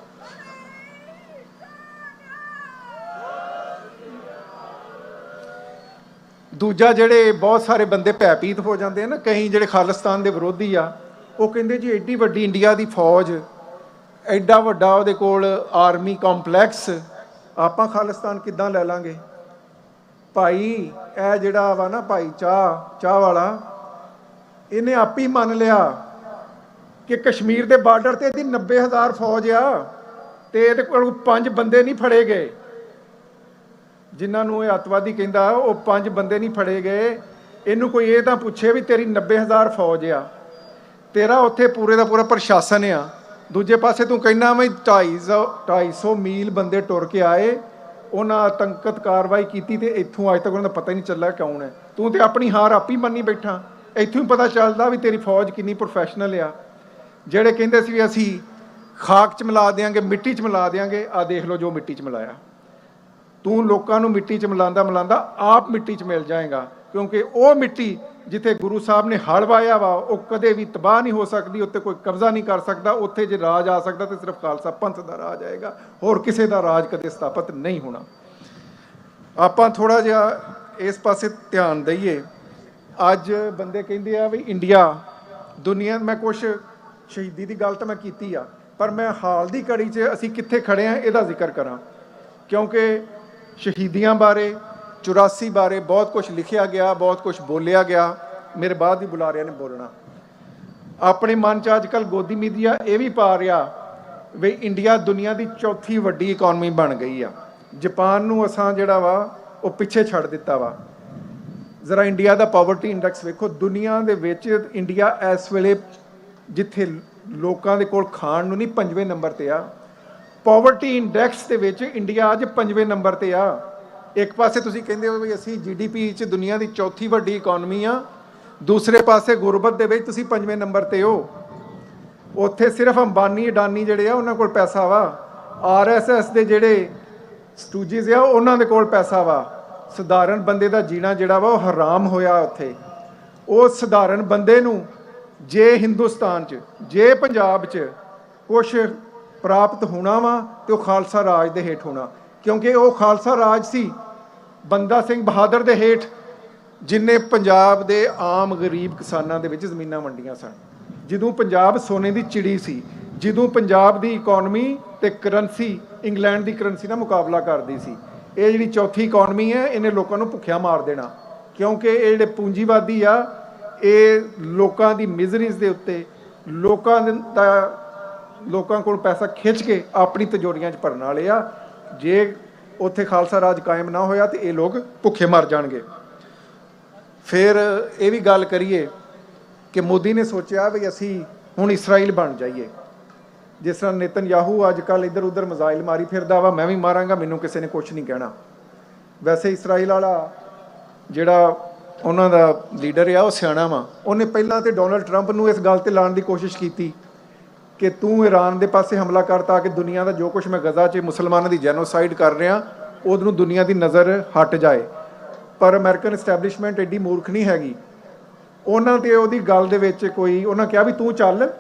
ਦੂਜਾ ਜਿਹੜੇ ਬਹੁਤ ਸਾਰੇ ਬੰਦੇ ਭੈਭੀਤ ਹੋ ਜਾਂਦੇ ਆ ਨਾ, ਕਈ ਜਿਹੜੇ ਖਾਲਿਸਤਾਨ ਦੇ ਵਿਰੋਧੀ ਆ, ਉਹ ਕਹਿੰਦੇ ਜੀ ਐਡੀ ਵੱਡੀ ਇੰਡੀਆ ਦੀ ਫੌਜ ਐਡਾ ਵੱਡਾ ਉਹਦੇ ਕੋਲ ਆਰਮੀ ਕੰਪਲੈਕਸ, ਆਪਾਂ ਖਾਲਿਸਤਾਨ ਕਿੱਦਾਂ ਲੈ ਲਾਂਗੇ? ਭਾਈ, ਇਹ ਜਿਹੜਾ ਵਾ ਨਾ ਭਾਈ, ਚਾਹ ਚਾਹ ਵਾਲਾ, ਇਹਨੇ ਆਪ ਹੀ ਮੰਨ ਲਿਆ ਕਿ ਕਸ਼ਮੀਰ ਦੇ ਬਾਰਡਰ ਤੇ ਇਹਦੀ 90000 ਫੌਜ ਆ ਤੇ ਇਹਦੇ ਕੋਲ ਪੰਜ ਬੰਦੇ ਨਹੀਂ ਫੜੇ ਗਏ। ਜਿਨ੍ਹਾਂ ਨੂੰ ਇਹ ਅੱਤਵਾਦੀ ਕਹਿੰਦਾ, ਉਹ ਪੰਜ ਬੰਦੇ ਨਹੀਂ ਫੜੇ ਗਏ। ਇਹਨੂੰ ਕੋਈ ਇਹ ਤਾਂ ਪੁੱਛੇ ਵੀ ਤੇਰੀ 90000 ਫੌਜ ਆ। ਤੇਰਾ ਉੱਥੇ ਪੂਰੇ ਦਾ ਪੂਰਾ ਪ੍ਰਸ਼ਾਸਨ ਆ। ਦੂਜੇ ਪਾਸੇ ਤੂੰ ਕਹਿੰਦਾ ਮੈਂ 250 250 ਮੀਲ ਬੰਦੇ ਟੁਰ ਕੇ ਆਏ, ਉਹਨਾਂ ਆਤੰਕਤ ਕਾਰਵਾਈ ਕੀਤੀ ਤੇ ਇੱਥੋਂ ਅੱਜ ਤੱਕ ਉਹਨਾਂ ਦਾ ਪਤਾ ਹੀ ਨਹੀਂ ਚੱਲਿਆ ਕੌਣ ਹੈ। ਤੂੰ ਤੇ ਆਪਣੀ ਹਾਰ ਆਪ ਹੀ ਮੰਨੀ ਬੈਠਾ। ਇੱਥੋਂ ਹੀ ਪਤਾ ਚੱਲਦਾ ਵੀ ਤੇਰੀ ਫੌਜ ਕਿੰਨੀ ਪ੍ਰੋਫੈਸ਼ਨਲ ਆ। ਜਿਹੜੇ ਕਹਿੰਦੇ ਸੀ ਵੀ ਅਸੀਂ ਖਾਕ 'ਚ ਮਿਲਾ ਦਿਆਂਗੇ, ਮਿੱਟੀ 'ਚ ਮਿਲਾ ਦਿਆਂਗੇ ਆ ਦੇਖ ਲਓ ਜੋ ਮਿੱਟੀ 'ਚ ਮਿਲਾਇਆ। ਤੂੰ ਲੋਕਾਂ ਨੂੰ ਮਿੱਟੀ 'ਚ ਮਿਲਾਉਂਦਾ ਮਿਲਾਉਂਦਾ ਆਪ ਮਿੱਟੀ 'ਚ ਮਿਲ ਜਾਏਗਾ, ਕਿਉਂਕਿ ਉਹ ਮਿੱਟੀ ਜਿੱਥੇ ਗੁਰੂ ਸਾਹਿਬ ਨੇ ਹਲ ਵਾਇਆ ਵਾ, ਉਹ ਕਦੇ ਵੀ ਤਬਾਹ ਨਹੀਂ ਹੋ ਸਕਦੀ, ਉੱਤੇ ਕੋਈ ਕਬਜ਼ਾ ਨਹੀਂ ਕਰ ਸਕਦਾ, ਉੱਥੇ ਜੇ ਰਾਜ ਆ ਸਕਦਾ ਤੇ ਸਿਰਫ ਖਾਲਸਾ ਪੰਥ ਦਾ ਰਾਜ ਆਏਗਾ। ਹੋਰ ਕਿਸੇ ਦਾ ਰਾਜ ਕਦੇ ਸਥਾਪਿਤ ਨਹੀਂ ਹੋਣਾ। ਆਪਾਂ ਥੋੜਾ ਜਿਹਾ ਇਸ ਪਾਸੇ ਧਿਆਨ ਦਈਏ। ਅੱਜ ਬੰਦੇ ਕਹਿੰਦੇ ਆ ਵੀ ਇੰਡੀਆ, ਦੁਨੀਆ, ਮੈਂ ਕੁਝ ਸ਼ਹੀਦੀ ਦੀ ਗੱਲ ਤਾਂ ਮੈਂ ਕੀਤੀ ਆ, ਪਰ ਮੈਂ ਹਾਲ ਦੀ ਘੜੀ 'ਚ ਅਸੀਂ ਕਿੱਥੇ ਖੜੇ ਆ, ਇਹਦਾ ਜ਼ਿਕਰ ਕਰਾਂ। ਕਿਉਂਕਿ ਸ਼ਹੀਦੀਆਂ ਬਾਰੇ 84 ਬਾਰੇ ਬਹੁਤ ਕੁਝ ਲਿਖਿਆ ਗਿਆ, ਬਹੁਤ ਕੁਝ ਬੋਲਿਆ ਗਿਆ। ਮੇਰੇ ਬਾਅਦ ਵੀ ਬੁਲਾਰਿਆਂ ਨੇ ਬੋਲਣਾ। ਆਪਣੇ ਮਨ 'ਚ ਅੱਜ ਕੱਲ ਗੋਦੀ ਮੀਡੀਆ ਇਹ ਵੀ ਪਾ ਰਿਹਾ ਵੀ ਇੰਡੀਆ ਦੁਨੀਆ ਦੀ ਚੌਥੀ ਵੱਡੀ ਇਕਨੋਮੀ ਬਣ ਗਈ ਆ। ਜਾਪਾਨ ਨੂੰ ਅਸਾਂ ਜਿਹੜਾ ਵਾ, ਉਹ ਪਿੱਛੇ ਛੱਡ ਦਿੱਤਾ ਵਾ। ਜ਼ਰਾ ਇੰਡੀਆ ਦਾ ਪਾਵਰਟੀ ਇੰਡੈਕਸ ਵੇਖੋ, ਦੁਨੀਆ ਦੇ ਵਿੱਚ ਇੰਡੀਆ ਇਸ ਵੇਲੇ ਜਿੱਥੇ ਲੋਕਾਂ ਦੇ ਕੋਲ ਖਾਣ ਨੂੰ ਨਹੀਂ, ਪੰਜਵੇਂ ਨੰਬਰ ਤੇ ਆ। ਪਾਵਰਟੀ ਇੰਡੈਕਸ ਦੇ ਵਿੱਚ ਇੰਡੀਆ ਅੱਜ ਪੰਜਵੇਂ ਨੰਬਰ ਤੇ ਆ। ਇੱਕ ਪਾਸੇ ਤੁਸੀਂ ਕਹਿੰਦੇ ਹੋ ਵੀ ਅਸੀਂ ਜੀਡੀਪੀ 'ਚ ਦੁਨੀਆ ਦੀ ਚੌਥੀ ਵੱਡੀ ਇਕਨੋਮੀ ਆ, ਦੂਸਰੇ ਪਾਸੇ ਗੁਰਬਤ ਦੇ ਵਿੱਚ ਤੁਸੀਂ ਪੰਜਵੇਂ ਨੰਬਰ ਤੇ ਹੋ। ਉੱਥੇ ਸਿਰਫ ਅੰਬਾਨੀ, ਅਡਾਨੀ ਜਿਹੜੇ ਆ, ਉਹਨਾਂ ਕੋਲ ਪੈਸਾ ਵਾ। ਆਰਐਸਐਸ ਦੇ ਜਿਹੜੇ ਸਟੂਜੀਜ਼ ਆ, ਉਹਨਾਂ ਦੇ ਕੋਲ ਪੈਸਾ ਵਾ। ਸਧਾਰਨ ਬੰਦੇ ਦਾ ਜੀਣਾ ਜਿਹੜਾ ਵਾ, ਉਹ ਹਰਾਮ ਹੋਇਆ ਉੱਥੇ। ਉਹ ਸਧਾਰਨ ਬੰਦੇ ਨੂੰ ਜੇ ਹਿੰਦੁਸਤਾਨ 'ਚ, ਜੇ ਪੰਜਾਬ 'ਚ ਕੁਝ ਪ੍ਰਾਪਤ ਹੋਣਾ ਵਾ, ਤੇ ਉਹ ਖਾਲਸਾ ਰਾਜ ਦੇ ਹੇਠ ਹੋਣਾ। ਕਿਉਂਕਿ ਉਹ ਖਾਲਸਾ ਰਾਜ ਸੀ ਬੰਦਾ ਸਿੰਘ ਬਹਾਦਰ ਦੇ ਹੇਠ, ਜਿਨੇ ਪੰਜਾਬ ਦੇ ਆਮ ਗਰੀਬ ਕਿਸਾਨਾਂ ਦੇ ਵਿੱਚ ਜ਼ਮੀਨਾਂ ਵੰਡੀਆਂ ਸਨ। ਜਦੋਂ ਪੰਜਾਬ ਸੋਨੇ ਦੀ ਚਿੜੀ ਸੀ, ਜਦੋਂ ਪੰਜਾਬ ਦੀ ਇਕਨੋਮੀ ਤੇ ਕਰੰਸੀ ਇੰਗਲੈਂਡ ਦੀ ਕਰੰਸੀ ਨਾਲ ਮੁਕਾਬਲਾ ਕਰਦੀ ਸੀ। ਇਹ ਜਿਹੜੀ ਚੌਥੀ ਇਕਨੋਮੀ ਹੈ, ਇਹਨੇ ਲੋਕਾਂ ਨੂੰ ਭੁੱਖਿਆ ਮਾਰ ਦੇਣਾ। ਕਿਉਂਕਿ ਇਹ ਜਿਹੜੇ ਪੂੰਜੀਵਾਦੀ ਆ, ਇਹ ਲੋਕਾਂ ਦੀ ਮਿਜ਼ਰੀਜ਼ ਦੇ ਉੱਤੇ, ਲੋਕਾਂ ਦਾ ਲੋਕਾਂ ਕੋਲ ਪੈਸਾ ਖਿੱਚ ਕੇ ਆਪਣੀ ਤਜੋਰੀਆਂ 'ਚ ਭਰਨ ਵਾਲੇ ਆ। ਜੇ ਉੱਥੇ ਖਾਲਸਾ ਰਾਜ ਕਾਇਮ ਨਾ ਹੋਇਆ ਤੇ ਇਹ ਲੋਕ ਭੁੱਖੇ ਮਰ ਜਾਣਗੇ। ਫਿਰ ਇਹ ਵੀ ਗੱਲ ਕਰੀਏ ਕਿ ਮੋਦੀ ਨੇ ਸੋਚਿਆ ਵੀ ਅਸੀਂ ਹੁਣ ਇਸਰਾਈਲ ਬਣ ਜਾਈਏ। ਜਿਸ ਤਰ੍ਹਾਂ ਨੇਤਨਯਾਹੂ ਅੱਜ ਕੱਲ ਇੱਧਰ ਉੱਧਰ ਮਜ਼ਾਈਲ ਮਾਰੀ ਫਿਰਦਾ ਵਾ, ਮੈਂ ਵੀ ਮਾਰਾਂਗਾ, ਮੈਨੂੰ ਕਿਸੇ ਨੇ ਕੁਝ ਨਹੀਂ ਕਹਿਣਾ। ਵੈਸੇ ਇਸਰਾਈਲ ਵਾਲਾ ਜਿਹੜਾ ਉਹਨਾਂ ਦਾ ਲੀਡਰ ਆ, ਉਹ ਸਿਆਣਾ ਵਾ। ਉਹਨੇ ਪਹਿਲਾਂ ਤੇ ਡੋਨਲਡ ਟਰੰਪ ਨੂੰ ਇਸ ਗੱਲ ਤੇ ਲਾਉਣ ਦੀ ਕੋਸ਼ਿਸ਼ ਕੀਤੀ। ਕਿ ਤੂੰ ਈਰਾਨ ਦੇ ਪਾਸੇ ਹਮਲਾ ਕਰ ਤਾਂ ਕਿ ਦੁਨੀਆ ਦਾ ਜੋ ਕੁਝ ਮੈਂ ਗਜ਼ਾ 'ਚ ਮੁਸਲਮਾਨਾਂ ਦੀ ਜੈਨੋਸਾਈਡ ਕਰ ਰਿਹਾ, ਉਹਨੂੰ ਦੁਨੀਆ ਦੀ ਨਜ਼ਰ ਹਟ ਜਾਏ। ਪਰ ਅਮਰੀਕਨ ਐਸਟੈਬਲਿਸ਼ਮੈਂਟ ਐਡੀ ਮੂਰਖ ਨਹੀਂ ਹੈਗੀ। ਉਹਨਾਂ ਤੇ ਉਹਦੀ ਗੱਲ ਦੇ ਵਿੱਚ ਕੋਈ, ਉਹਨਾਂ ਕਿਹਾ ਵੀ ਤੂੰ ਚੱਲ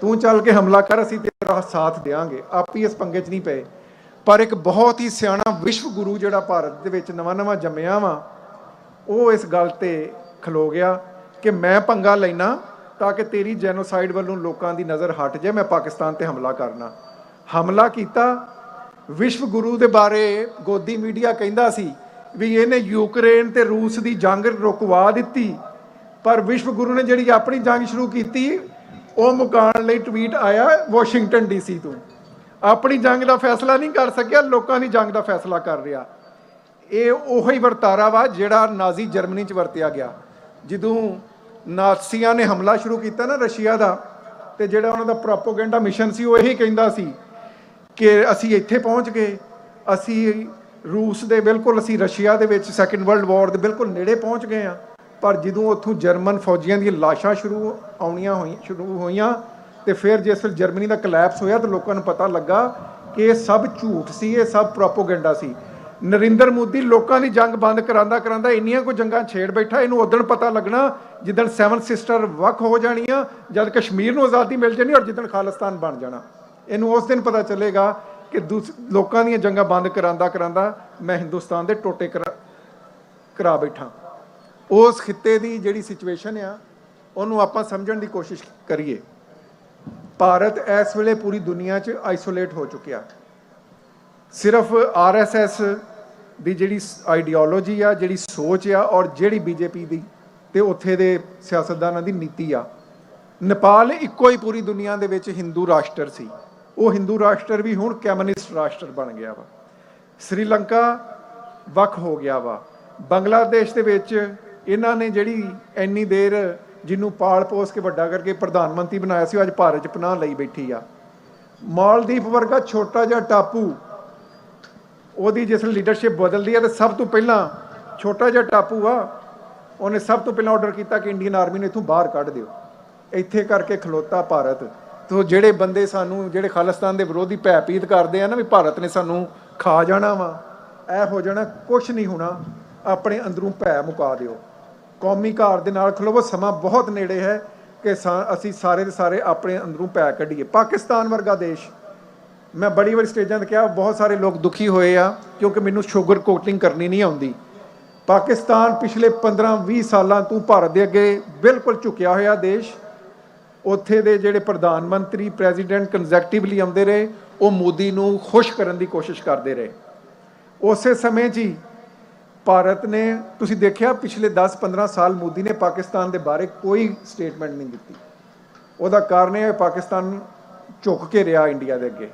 ਤੂੰ ਚੱਲ ਕੇ ਹਮਲਾ ਕਰ, ਅਸੀਂ ਤੇਰਾ ਸਾਥ ਦੇਵਾਂਗੇ ਆਪ ਹੀ ਇਸ ਪੰਗੇ 'ਚ ਨਹੀਂ ਪਏ। ਪਰ ਇੱਕ ਬਹੁਤ ਹੀ ਸਿਆਣਾ ਵਿਸ਼ਵ ਗੁਰੂ ਜਿਹੜਾ ਭਾਰਤ ਦੇ ਵਿੱਚ ਨਵਾਂ-ਨਵਾਂ ਜੰਮਿਆ ਵਾ, ਉਹ ਇਸ ਗੱਲ ਤੇ ਖਲੋ ਗਿਆ ਕਿ ਮੈਂ ਪੰਗਾ ਲੈਣਾ ਤਾਂ ਕਿ ਤੇਰੀ ਜੈਨੋਸਾਈਡ ਵੱਲੋਂ ਲੋਕਾਂ ਦੀ ਨਜ਼ਰ ਹਟ ਜਾਏ, ਮੈਂ ਪਾਕਿਸਤਾਨ ਤੇ ਹਮਲਾ ਕਰਨਾ। ਹਮਲਾ ਕੀਤਾ, ਵਿਸ਼ਵ ਗੁਰੂ ਦੇ ਬਾਰੇ ਗੋਦੀ ਮੀਡੀਆ ਕਹਿੰਦਾ ਸੀ ਵੀ ਇਹਨੇ ਯੂਕਰੇਨ ਤੇ ਰੂਸ ਦੀ ਜੰਗ ਰੁਕਵਾ ਦਿੱਤੀ, ਪਰ ਵਿਸ਼ਵ ਗੁਰੂ ਨੇ ਜਿਹੜੀ ਆਪਣੀ ਜੰਗ ਸ਼ੁਰੂ ਕੀਤੀ, ਉਹ ਮੁਕਾਉਣ ਲਈ ਟਵੀਟ ਆਇਆ ਵਾਸ਼ਿੰਗਟਨ ਡੀਸੀ ਤੋਂ। ਆਪਣੀ ਜੰਗ ਦਾ ਫੈਸਲਾ ਨਹੀਂ ਕਰ ਸਕਿਆ, ਲੋਕਾਂ ਦੀ ਜੰਗ ਦਾ ਫੈਸਲਾ ਕਰ ਰਿਹਾ। ਇਹ ਉਹੀ ਵਰਤਾਰਾ ਵਾ ਜਿਹੜਾ ਨਾਜ਼ੀ ਜਰਮਨੀ 'ਚ ਵਰਤਿਆ ਗਿਆ, ਜਦੋਂ ਨਾਸੀਆਂ ਨੇ ਹਮਲਾ ਸ਼ੁਰੂ ਕੀਤਾ ਨਾ ਰਸ਼ੀਆ ਦਾ ਤੇ ਜਿਹੜਾ ਉਹਨਾਂ ਦਾ ਪ੍ਰੋਪਗੈਂਡਾ ਮਿਸ਼ਨ ਸੀ, ਉਹ ਇਹੀ ਕਹਿੰਦਾ ਸੀ ਕਿ ਅਸੀਂ ਇੱਥੇ ਪਹੁੰਚ ਗਏ, ਅਸੀਂ ਰੂਸ ਦੇ ਬਿਲਕੁਲ ਅਸੀਂ ਰਸ਼ੀਆ ਦੇ ਵਿੱਚ ਸੈਕੰਡ ਵਰਲਡ ਵਾਰ ਦੇ ਬਿਲਕੁਲ ਨੇੜੇ ਪਹੁੰਚ ਗਏ ਆ ਪਰ ਜਦੋਂ ਉੱਥੋਂ ਜਰਮਨ ਫੌਜੀਆਂ ਦੀਆਂ ਲਾਸ਼ਾਂ ਸ਼ੁਰੂ ਆਉਣੀਆਂ ਹੋਈਆਂ ਸ਼ੁਰੂ ਹੋਈਆਂ ਤੇ ਫਿਰ ਜਿਸ ਵੇਲੇ ਜਰਮਨੀ ਦਾ ਕਲੈਪਸ ਹੋਇਆ ਤਾਂ ਲੋਕਾਂ ਨੂੰ ਪਤਾ ਲੱਗਾ ਕਿ ਇਹ ਸਭ ਝੂਠ ਸੀ, ਇਹ ਸਭ ਪ੍ਰੋਪਗੈਂਡਾ ਸੀ। ਨਰਿੰਦਰ ਮੋਦੀ ਲੋਕਾਂ ਦੀ ਜੰਗ ਬੰਦ ਕਰਾਂਦਾ ਕਰਾਂਦਾ ਇੰਨੀਆਂ ਕੋ ਜੰਗਾਂ ਛੇੜ ਬੈਠਾ, ਇਹਨੂੰ ਉਦੋਂ ਪਤਾ ਲੱਗਣਾ ਜਿੱਦਣ ਸੈਵਨ ਸਿਸਟਰ ਵੱਖ ਹੋ ਜਾਣੀਆਂ, ਜਦ ਕਸ਼ਮੀਰ ਨੂੰ ਆਜ਼ਾਦੀ ਮਿਲ ਜਾਣੀ ਔਰ ਜਿੱਦਣ ਖਾਲਿਸਤਾਨ ਬਣ ਜਾਣਾ। ਇਹਨੂੰ ਉਸ ਦਿਨ ਪਤਾ ਚੱਲੇਗਾ ਕਿ ਦੂਸ- ਲੋਕਾਂ ਦੀਆਂ ਜੰਗਾਂ ਬੰਦ ਕਰਾਂਦਾ ਕਰਾਂਦਾ ਮੈਂ ਹਿੰਦੁਸਤਾਨ ਦੇ ਟੋਟੇ ਕਰਾ ਕਰਾ ਬੈਠਾ। ਉਸ ਖਿੱਤੇ ਦੀ ਜਿਹੜੀ ਸਿਚੁਏਸ਼ਨ ਆ, ਉਹਨੂੰ ਆਪਾਂ ਸਮਝਣ ਦੀ ਕੋਸ਼ਿਸ਼ ਕਰੀਏ। ਭਾਰਤ ਇਸ ਵੇਲੇ ਪੂਰੀ ਦੁਨੀਆ 'ਚ ਆਈਸੋਲੇਟ ਹੋ ਚੁੱਕਿਆ। ਸਿਰਫ ਆਰਐਸਐਸ ਦੀ ਜਿਹੜੀ ਆਈਡੀਓਲੋਜੀ ਆ, ਜਿਹੜੀ ਸੋਚ ਆ ਔਰ ਜਿਹੜੀ ਬੀਜੇਪੀ ਦੀ ਤੇ ਉੱਥੇ ਦੇ ਸਿਆਸਤਦਾਨਾਂ ਦੀ ਨੀਤੀ ਆ। ਨੇਪਾਲ ਇੱਕੋ ਹੀ ਪੂਰੀ ਦੁਨੀਆ ਦੇ ਵਿੱਚ ਹਿੰਦੂ ਰਾਸ਼ਟਰ ਸੀ। ਉਹ ਹਿੰਦੂ ਰਾਸ਼ਟਰ ਵੀ ਹੁਣ ਕਮਿਊਨਿਸਟ ਰਾਸ਼ਟਰ ਬਣ ਗਿਆ ਵਾ। ਸ੍ਰੀਲੰਕਾ ਵੱਖ ਹੋ ਗਿਆ ਵਾ। ਬੰਗਲਾਦੇਸ਼ ਦੇ ਵਿੱਚ ਇਹਨਾਂ ਨੇ ਜਿਹੜੀ ਇੰਨੀ ਦੇਰ ਜਿਹਨੂੰ ਪਾਲ ਪੋਸ ਕੇ ਵੱਡਾ ਕਰਕੇ ਪ੍ਰਧਾਨ ਮੰਤਰੀ ਬਣਾਇਆ ਸੀ, ਉਹ ਅੱਜ ਭਾਰਤ 'ਚ ਪਨਾਹ ਲਈ ਬੈਠੀ ਆ। ਮਾਲਦੀਪ ਵਰਗਾ ਛੋਟਾ ਜਿਹਾ ਟਾਪੂ ਉਹਦੀ ਜਿਸ ਲੀਡਰਸ਼ਿਪ ਬਦਲਦੀ ਹੈ ਤੇ ਸਭ ਤੋਂ ਪਹਿਲਾਂ ਛੋਟਾ ਜਿਹਾ ਟਾਪੂ ਆ, ਉਹਨੇ ਸਭ ਤੋਂ ਪਹਿਲਾਂ ਆਰਡਰ ਕੀਤਾ ਕਿ ਇੰਡੀਅਨ ਆਰਮੀ ਨੂੰ ਇੱਥੋਂ ਬਾਹਰ ਕੱਢ ਦਿਓ। ਇੱਥੇ ਕਰਕੇ ਖਲੋਤਾ ਭਾਰਤ। ਤੋਂ ਜਿਹੜੇ ਬੰਦੇ ਸਾਨੂੰ, ਜਿਹੜੇ ਖਾਲਿਸਤਾਨ ਦੇ ਵਿਰੋਧੀ ਭੈਪੀਤ ਕਰਦੇ ਆ ਨਾ ਵੀ ਭਾਰਤ ਨੇ ਸਾਨੂੰ ਖਾ ਜਾਣਾ ਵਾ ਇਹ ਹੋ ਜਾਣਾ ਕੁਝ ਨਹੀਂ ਹੋਣਾ, ਆਪਣੇ ਅੰਦਰੋਂ ਭੈ ਮੁਕਾ ਦਿਓ। ਕੌਮੀ ਘਰ ਦੇ ਨਾਲ ਖਲੋਵੋ ਸਮਾਂ ਬਹੁਤ ਨੇੜੇ ਹੈ ਕਿ ਸਾ- ਅਸੀਂ ਸਾਰੇ ਦੇ ਸਾਰੇ ਆਪਣੇ ਅੰਦਰੋਂ ਭੈ ਕੱਢੀਏ। ਪਾਕਿਸਤਾਨ ਵਰਗਾ ਦੇਸ਼ ਮੈਂ ਬੜੀ ਵਾਰੀ ਸਟੇਜਾਂ ਤੇ ਕਿਹਾ, ਬਹੁਤ ਸਾਰੇ ਲੋਕ ਦੁਖੀ ਹੋਏ ਆ, ਕਿਉਂਕਿ ਮੈਨੂੰ ਸ਼ੂਗਰ ਕੋਟਿੰਗ ਕਰਨੀ ਨਹੀਂ ਆਉਂਦੀ। ਪਾਕਿਸਤਾਨ ਪਿਛਲੇ 15-20 ਸਾਲਾਂ ਤੋਂ ਭਾਰਤ ਦੇ ਅੱਗੇ ਬਿਲਕੁਲ ਝੁਕਿਆ ਹੋਇਆ ਦੇਸ਼। ਉੱਥੇ ਦੇ ਜਿਹੜੇ ਪ੍ਰਧਾਨ ਮੰਤਰੀ, ਪ੍ਰੈਜ਼ੀਡੈਂਟ ਕੰਜ਼ੈਕਟਿਵਲੀ ਆਉਂਦੇ ਰਹੇ, ਉਹ ਮੋਦੀ ਨੂੰ ਖੁਸ਼ ਕਰਨ ਦੀ ਕੋਸ਼ਿਸ਼ ਕਰਦੇ ਰਹੇ। ਉਸੇ ਸਮੇਂ 'ਚ ਹੀ ਭਾਰਤ ਨੇ, ਤੁਸੀਂ ਦੇਖਿਆ, ਪਿਛਲੇ 10-15 ਸਾਲ ਮੋਦੀ ਨੇ ਪਾਕਿਸਤਾਨ ਦੇ ਬਾਰੇ ਕੋਈ ਸਟੇਟਮੈਂਟ ਨਹੀਂ ਦਿੱਤੀ। ਉਹਦਾ ਕਾਰਨ ਇਹ ਹੈ, ਪਾਕਿਸਤਾਨ ਝੁਕ ਕੇ ਰਿਹਾ ਇੰਡੀਆ ਦੇ ਅੱਗੇ।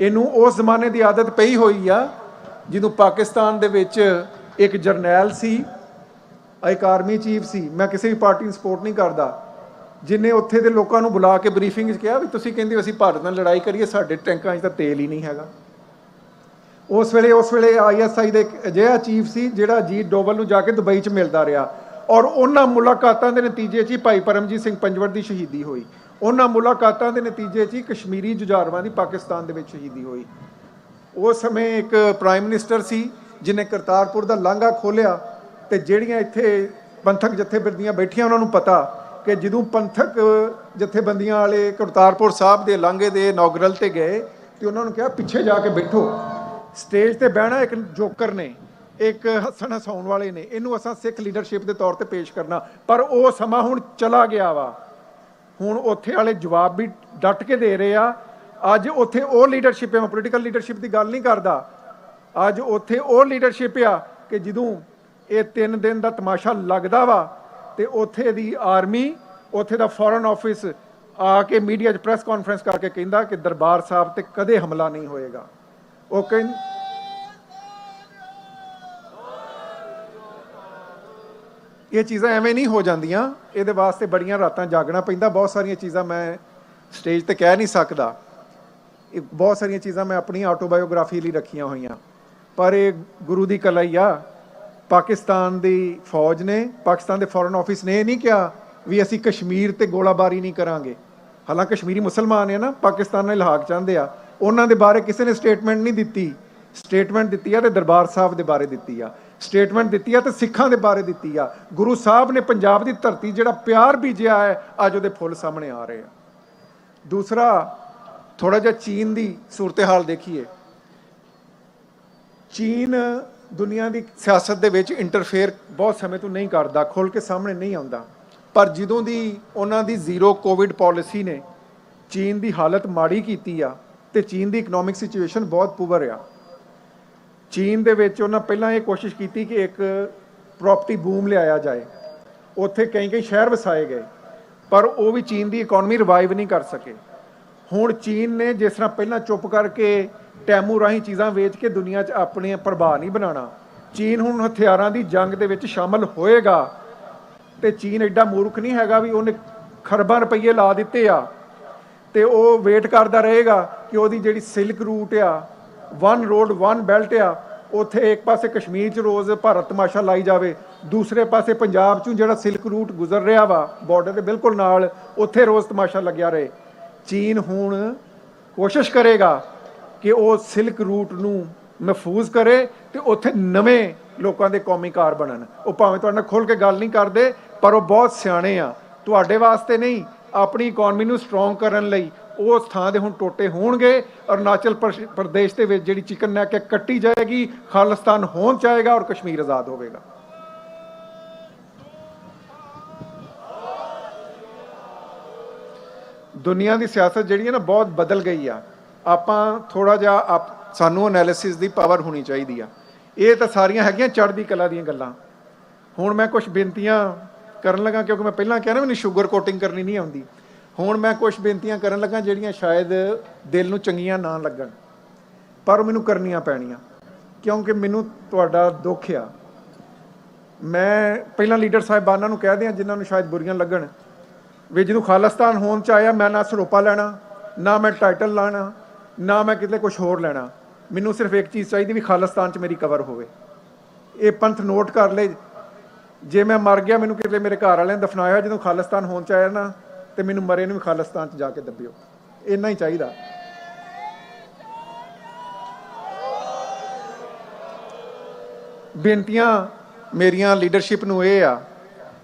ਇਹਨੂੰ ਉਸ ਜ਼ਮਾਨੇ ਦੀ ਆਦਤ ਪਈ ਹੋਈ ਆ ਜਦੋਂ ਪਾਕਿਸਤਾਨ ਦੇ ਵਿੱਚ ਇੱਕ ਜਰਨੈਲ ਸੀ, ਇੱਕ ਆਰਮੀ ਚੀਫ ਸੀ। ਮੈਂ ਕਿਸੇ ਵੀ ਪਾਰਟੀ ਨੂੰ ਸਪੋਰਟ ਨਹੀਂ ਕਰਦਾ। ਜਿਨੇ ਉੱਥੇ ਦੇ ਲੋਕਾਂ ਨੂੰ ਬੁਲਾ ਕੇ ਬਰੀਫਿੰਗ 'ਚ ਕਿਹਾ ਵੀ ਤੁਸੀਂ ਕਹਿੰਦੇ ਹੋ ਅਸੀਂ ਭਾਰਤ ਨਾਲ ਲੜਾਈ ਕਰੀਏ, ਸਾਡੇ ਟੈਂਕਾਂ 'ਚ ਤਾਂ ਤੇਲ ਹੀ ਨਹੀਂ ਹੈਗਾ। ਉਸ ਵੇਲੇ ਉਸ ਵੇਲੇ ਆਈਐਸਆਈ ਦੇ ਇੱਕ ਅਜਿਹਾ ਚੀਫ ਸੀ, ਜਿਹੜਾ ਜੀਤ ਡੋਵਲ ਨੂੰ ਜਾ ਕੇ ਦੁਬਈ 'ਚ ਮਿਲਦਾ ਰਿਹਾ। ਔਰ ਉਹਨਾਂ ਮੁਲਾਕਾਤਾਂ ਦੇ ਨਤੀਜੇ 'ਚ ਹੀ ਭਾਈ ਪਰਮਜੀਤ ਸਿੰਘ ਪੰਜਵੜ ਦੀ ਸ਼ਹੀਦੀ ਹੋਈ। ਉਹਨਾਂ ਮੁਲਾਕਾਤਾਂ ਦੇ ਨਤੀਜੇ 'ਚ ਹੀ ਕਸ਼ਮੀਰੀ ਜੁਝਾਰਵਾਂ ਦੀ ਪਾਕਿਸਤਾਨ ਦੇ ਵਿੱਚ ਸ਼ਹੀਦੀ ਹੋਈ। ਉਸ ਸਮੇਂ ਇੱਕ ਪ੍ਰਾਈਮ ਮਿਨਿਸਟਰ ਸੀ, ਜਿਨੇ ਕਰਤਾਰਪੁਰ ਦਾ ਲਾਂਘਾ ਖੋਲਿਆ ਤੇ ਜਿਹੜੀਆਂ ਇੱਥੇ ਪੰਥਕ ਜਥੇਬੰਦੀਆਂ ਬੈਠੀਆਂ, ਉਹਨਾਂ ਨੂੰ ਪਤਾ ਕਿ ਜਦੋਂ ਪੰਥਕ ਜਥੇਬੰਦੀਆਂ ਵਾਲੇ ਕਰਤਾਰਪੁਰ ਸਾਹਿਬ ਦੇ ਲਾਂਘੇ ਦੇ ਇਨੌਗਰਲ ਤੇ ਗਏ ਤੇ ਉਹਨਾਂ ਨੂੰ ਕਿਹਾ, ਪਿੱਛੇ ਜਾ ਕੇ ਬੈਠੋ। ਸਟੇਜ ਤੇ ਬਹਿਣਾ ਇੱਕ ਜੋਕਰ ਨੇ, ਇੱਕ ਹੱਸਣ ਹਸਾਉਣ ਵਾਲੇ ਨੇ। ਇਹਨੂੰ ਅਸਾਂ ਸਿੱਖ ਲੀਡਰਸ਼ਿਪ ਦੇ ਤੌਰ ਤੇ ਪੇਸ਼ ਕਰਨਾ। ਪਰ ਉਹ ਸਮਾਂ ਹੁਣ ਚਲਾ ਗਿਆ ਵਾ। ਹੁਣ ਉੱਥੇ ਵਾਲੇ ਜਵਾਬ ਵੀ ਡਟ ਕੇ ਦੇ ਰਹੇ ਆ। ਅੱਜ ਉੱਥੇ ਉਹ ਲੀਡਰਸ਼ਿਪ ਹੈ ਮੈਂ ਪੋਲੀਟੀਕਲ ਲੀਡਰਸ਼ਿਪ ਦੀ ਗੱਲ ਨਹੀਂ ਕਰਦਾ। ਅੱਜ ਉੱਥੇ ਉਹ ਲੀਡਰਸ਼ਿਪ ਆ ਕਿ ਜਦੋਂ ਇਹ ਤਿੰਨ ਦਿਨ ਦਾ ਤਮਾਸ਼ਾ ਲੱਗਦਾ ਵਾ ਤੇ ਉੱਥੇ ਦੀ ਆਰਮੀ ਉੱਥੇ ਦਾ ਫੋਰਨ ਆਫਿਸ ਆ ਕੇ ਮੀਡੀਆ 'ਚ ਪ੍ਰੈਸ ਕਾਨਫਰੰਸ ਕਰਕੇ ਕਹਿੰਦਾ ਕਿ ਦਰਬਾਰ ਸਾਹਿਬ ਤੇ ਕਦੇ ਹਮਲਾ ਨਹੀਂ ਹੋਏਗਾ। ਉਹ ਕਹਿੰ ਇਹ ਚੀਜ਼ਾਂ ਐਵੇਂ ਨਹੀਂ ਹੋ ਜਾਂਦੀਆਂ। ਇਹਦੇ ਵਾਸਤੇ ਬੜੀਆਂ ਰਾਤਾਂ ਜਾਗਣਾ ਪੈਂਦਾ। ਬਹੁਤ ਸਾਰੀਆਂ ਚੀਜ਼ਾਂ ਮੈਂ ਸਟੇਜ ਤੇ ਕਹਿ ਨਹੀਂ ਸਕਦਾ। ਇਹ ਬਹੁਤ ਸਾਰੀਆਂ ਚੀਜ਼ਾਂ ਮੈਂ ਆਪਣੀ ਆਟੋਬਾਇਓਗ੍ਰਾਫੀ ਲਈ ਰੱਖੀਆਂ ਹੋਈਆਂ। ਪਰ ਇਹ ਗੁਰੂ ਦੀ ਕਲਾ ਹੀ ਆ। ਪਾਕਿਸਤਾਨ ਦੀ ਫੌਜ ਨੇ, ਪਾਕਿਸਤਾਨ ਦੇ ਫੋਰਨ ਆਫਿਸ ਨੇ ਇਹ ਨਹੀਂ ਕਿਹਾ ਵੀ ਅਸੀਂ ਕਸ਼ਮੀਰ ਤੇ ਗੋਲਾਬਾਰੀ ਨਹੀਂ ਕਰਾਂਗੇ। ਹਾਲਾਂਕਿ ਕਸ਼ਮੀਰੀ ਮੁਸਲਮਾਨ ਹੈ ਨਾ, ਪਾਕਿਸਤਾਨ ਨਾਲ ਇਲਹਾਕ ਚਾਹੁੰਦੇ ਆ। ਉਹਨਾਂ ਦੇ ਬਾਰੇ ਕਿਸੇ ਨੇ ਸਟੇਟਮੈਂਟ ਨਹੀਂ ਦਿੱਤੀ। ਸਟੇਟਮੈਂਟ ਦਿੱਤੀ ਆ ਤੇ ਦਰਬਾਰ ਸਾਹਿਬ ਦੇ ਬਾਰੇ ਦਿੱਤੀ ਆ। ਸਟੇਟਮੈਂਟ ਦਿੱਤੀ ਆ ਤੇ ਸਿੱਖਾਂ ਦੇ ਬਾਰੇ ਦਿੱਤੀ ਆ। ਗੁਰੂ ਸਾਹਿਬ ਨੇ ਪੰਜਾਬ ਦੀ ਧਰਤੀ ਜਿਹੜਾ ਪਿਆਰ ਬੀਜਿਆ ਹੈ, ਅੱਜ ਉਹਦੇ ਫੁੱਲ ਸਾਹਮਣੇ ਆ ਰਹੇ ਆ। ਦੂਸਰਾ ਥੋੜਾ ਜਿਹਾ ਚੀਨ ਦੀ ਸੂਰਤ-ਹਾਲ ਦੇਖੀਏ। ਚੀਨ ਦੁਨੀਆ ਦੀ ਸਿਆਸਤ ਦੇ ਵਿੱਚ ਇੰਟਰਫੇਅਰ ਬਹੁਤ ਸਮੇਂ ਤੋਂ ਨਹੀਂ ਕਰਦਾ ਖੁੱਲ ਕੇ ਸਾਹਮਣੇ ਨਹੀਂ ਆਉਂਦਾ। ਪਰ ਜਦੋਂ ਦੀ ਉਹਨਾਂ ਦੀ ਜ਼ੀਰੋ ਕੋਵਿਡ ਪਾਲਿਸੀ ਨੇ ਚੀਨ ਦੀ ਹਾਲਤ ਮਾੜੀ ਕੀਤੀ ਆ ਤੇ ਚੀਨ ਦੀ ਇਕਨੋਮਿਕ ਸਿਚੁਏਸ਼ਨ ਬਹੁਤ ਪੂਵਰ ਆ। ਚੀਨ ਦੇ ਵਿੱਚ ਉਹਨਾਂ ਪਹਿਲਾਂ ਇਹ ਕੋਸ਼ਿਸ਼ ਕੀਤੀ ਕਿ ਇੱਕ ਪ੍ਰਾਪਰਟੀ ਬੂਮ ਲਿਆਇਆ ਜਾਏ। ਉੱਥੇ ਕਈ ਕਈ ਸ਼ਹਿਰ ਵਸਾਏ ਗਏ, ਪਰ ਉਹ ਵੀ ਚੀਨ ਦੀ ਇਕਨੋਮੀ ਰਿਵਾਈਵ ਨਹੀਂ ਕਰ ਸਕੇ। ਹੁਣ ਚੀਨ ਨੇ ਜਿਸ ਤਰ੍ਹਾਂ ਪਹਿਲਾਂ ਚੁੱਪ ਕਰਕੇ ਟੈਮੂ ਰਾਹੀਂ ਚੀਜ਼ਾਂ ਵੇਚ ਕੇ ਦੁਨੀਆ 'ਚ ਆਪਣੇ ਪ੍ਰਭਾਵ ਨਹੀਂ ਬਣਾਉਣਾ, ਚੀਨ ਹੁਣ ਹਥਿਆਰਾਂ ਦੀ ਜੰਗ ਦੇ ਵਿੱਚ ਸ਼ਾਮਲ ਹੋਏਗਾ ਤੇ ਚੀਨ ਐਡਾ ਮੂਰਖ ਨਹੀਂ ਹੈਗਾ ਵੀ ਉਹਨੇ ਖਰਬਾਂ ਰੁਪਏ ਲਾ ਦਿੱਤੇ ਆ ਤੇ ਉਹ ਵੇਟ ਕਰਦਾ ਰਹੇਗਾ ਕਿ ਉਹਦੀ ਜਿਹੜੀ ਸਿਲਕ ਰੂਟ ਆ ਵਨ ਰੋਡ, ਵਨ ਬੈਲਟ ਆ, ਉੱਥੇ ਇੱਕ ਪਾਸੇ ਕਸ਼ਮੀਰ 'ਚ ਰੋਜ਼ ਭਾਰਤ ਤਮਾਸ਼ਾ ਲਾਈ ਜਾਵੇ, ਦੂਸਰੇ ਪਾਸੇ ਪੰਜਾਬ 'ਚੋਂ ਜਿਹੜਾ ਸਿਲਕ ਰੂਟ ਗੁਜ਼ਰ ਰਿਹਾ ਵਾ ਬਾਰਡਰ ਦੇ ਬਿਲਕੁਲ ਨਾਲ, ਉੱਥੇ ਰੋਜ਼ ਤਮਾਸ਼ਾ ਲੱਗਿਆ ਰਹੇ। ਚੀਨ ਹੁਣ ਕੋਸ਼ਿਸ਼ ਕਰੇਗਾ ਕਿ ਉਹ ਸਿਲਕ ਰੂਟ ਨੂੰ ਮਹਿਫੂਜ਼ ਕਰੇ ਤੇ ਉੱਥੇ ਨਵੇਂ ਲੋਕਾਂ ਦੇ ਕੌਮੀ ਕਾਰ ਬਣਨ। ਉਹ ਭਾਵੇਂ ਤੁਹਾਡੇ ਨਾਲ ਖੁੱਲ ਕੇ ਗੱਲ ਨਹੀਂ ਕਰਦੇ, ਪਰ ਉਹ ਬਹੁਤ ਸਿਆਣੇ ਆ। ਤੁਹਾਡੇ ਵਾਸਤੇ ਨਹੀਂ, ਆਪਣੀ ਇਕਨੋਮੀ ਨੂੰ ਸਟਰੋਂਗ ਕਰਨ ਲਈ ਉਸ ਥਾਂ ਦੇ ਹੁਣ ਟੋਟੇ ਹੋਣਗੇ। ਅਰੁਣਾਚਲ ਪ੍ਰਦੇਸ਼ ਦੇ ਵਿੱਚ ਜਿਹੜੀ ਚਿਕਨ ਨੈਕ ਹੈ ਕੱਟੀ ਜਾਏਗੀ, ਖਾਲਿਸਤਾਨ ਹੋਣ ਚਾਹੇਗਾ ਔਰ ਕਸ਼ਮੀਰ ਆਜ਼ਾਦ ਹੋਵੇਗਾ। ਦੁਨੀਆ ਦੀ ਸਿਆਸਤ ਜਿਹੜੀ ਹੈ ਨਾ ਬਹੁਤ ਬਦਲ ਗਈ ਆ। ਆਪਾਂ ਥੋੜਾ ਜਿਹਾ ਆਪ- ਸਾਨੂੰ ਐਨਾਲਿਸਿਸ ਦੀ ਪਾਵਰ ਹੋਣੀ ਚਾਹੀਦੀ ਆ। ਇਹ ਤਾਂ ਸਾਰੀਆਂ ਹੈਗੀਆਂ ਚੜ੍ਹਦੀ ਕਲਾ ਦੀਆਂ ਗੱਲਾਂ। ਹੁਣ ਮੈਂ ਕੁਝ ਬੇਨਤੀਆਂ ਕਰਨ ਲੱਗਾ ਕਿਉਂਕਿ ਮੈਂ ਪਹਿਲਾਂ ਕਿਹਾ ਨਾ, ਮੈਨੂੰ ਸ਼ੂਗਰ ਕੋਟਿੰਗ ਕਰਨੀ ਨਹੀਂ ਆਉਂਦੀ। ਹੁਣ ਮੈਂ ਕੁਝ ਬੇਨਤੀਆਂ ਕਰਨ ਲੱਗਾ ਜਿਹੜੀਆਂ ਸ਼ਾਇਦ ਦਿਲ ਨੂੰ ਚੰਗੀਆਂ ਨਾ ਲੱਗਣ, ਪਰ ਉਹ ਮੈਨੂੰ ਕਰਨੀਆਂ ਪੈਣੀਆਂ, ਕਿਉਂਕਿ ਮੈਨੂੰ ਤੁਹਾਡਾ ਦੁੱਖ ਆ। ਮੈਂ ਪਹਿਲਾਂ ਲੀਡਰ ਸਾਹਿਬਾਨਾਂ ਨੂੰ ਕਹਿ ਦਿਆਂ ਜਿਨ੍ਹਾਂ ਨੂੰ ਸ਼ਾਇਦ ਬੁਰੀਆਂ ਲੱਗਣ, ਵੀ ਜਦੋਂ ਖਾਲਿਸਤਾਨ ਹੋਣ ਚ ਆਇਆ ਮੈਂ ਨਾ ਸਰੋਪਾ ਲੈਣਾ, ਨਾ ਮੈਂ ਟਾਈਟਲ ਲਾਣਾ, ਨਾ ਮੈਂ ਕਿਤੇ ਕੁਝ ਹੋਰ ਲੈਣਾ। ਮੈਨੂੰ ਸਿਰਫ ਇੱਕ ਚੀਜ਼ ਚਾਹੀਦੀ ਵੀ ਖਾਲਿਸਤਾਨ ਚ ਮੇਰੀ ਕਵਰ ਹੋਵੇ। ਇਹ ਪੰਥ ਨੋਟ ਕਰ ਲੈ ਜੇ ਮੈਂ ਮਰ ਗਿਆ, ਮੈਨੂੰ ਕਿਤੇ ਮੇਰੇ ਘਰ ਵਾਲਿਆਂ ਦਫਨਾਇਆ, ਜਦੋਂ ਖਾਲਿਸਤਾਨ ਹੋਣ ਚ ਆਇਆ ਨਾ ਤੇ ਮੈਨੂੰ ਮਰੇ ਨੂੰ ਵੀ ਖਾਲਿਸਤਾਨ ਚ ਜਾ ਕੇ ਦੱਬਿਓ। ਇੰਨਾ ਹੀ ਚਾਹੀਦਾ। ਬੇਨਤੀਆਂ ਮੇਰੀਆਂ ਲੀਡਰਸ਼ਿਪ ਨੂੰ ਇਹ ਆ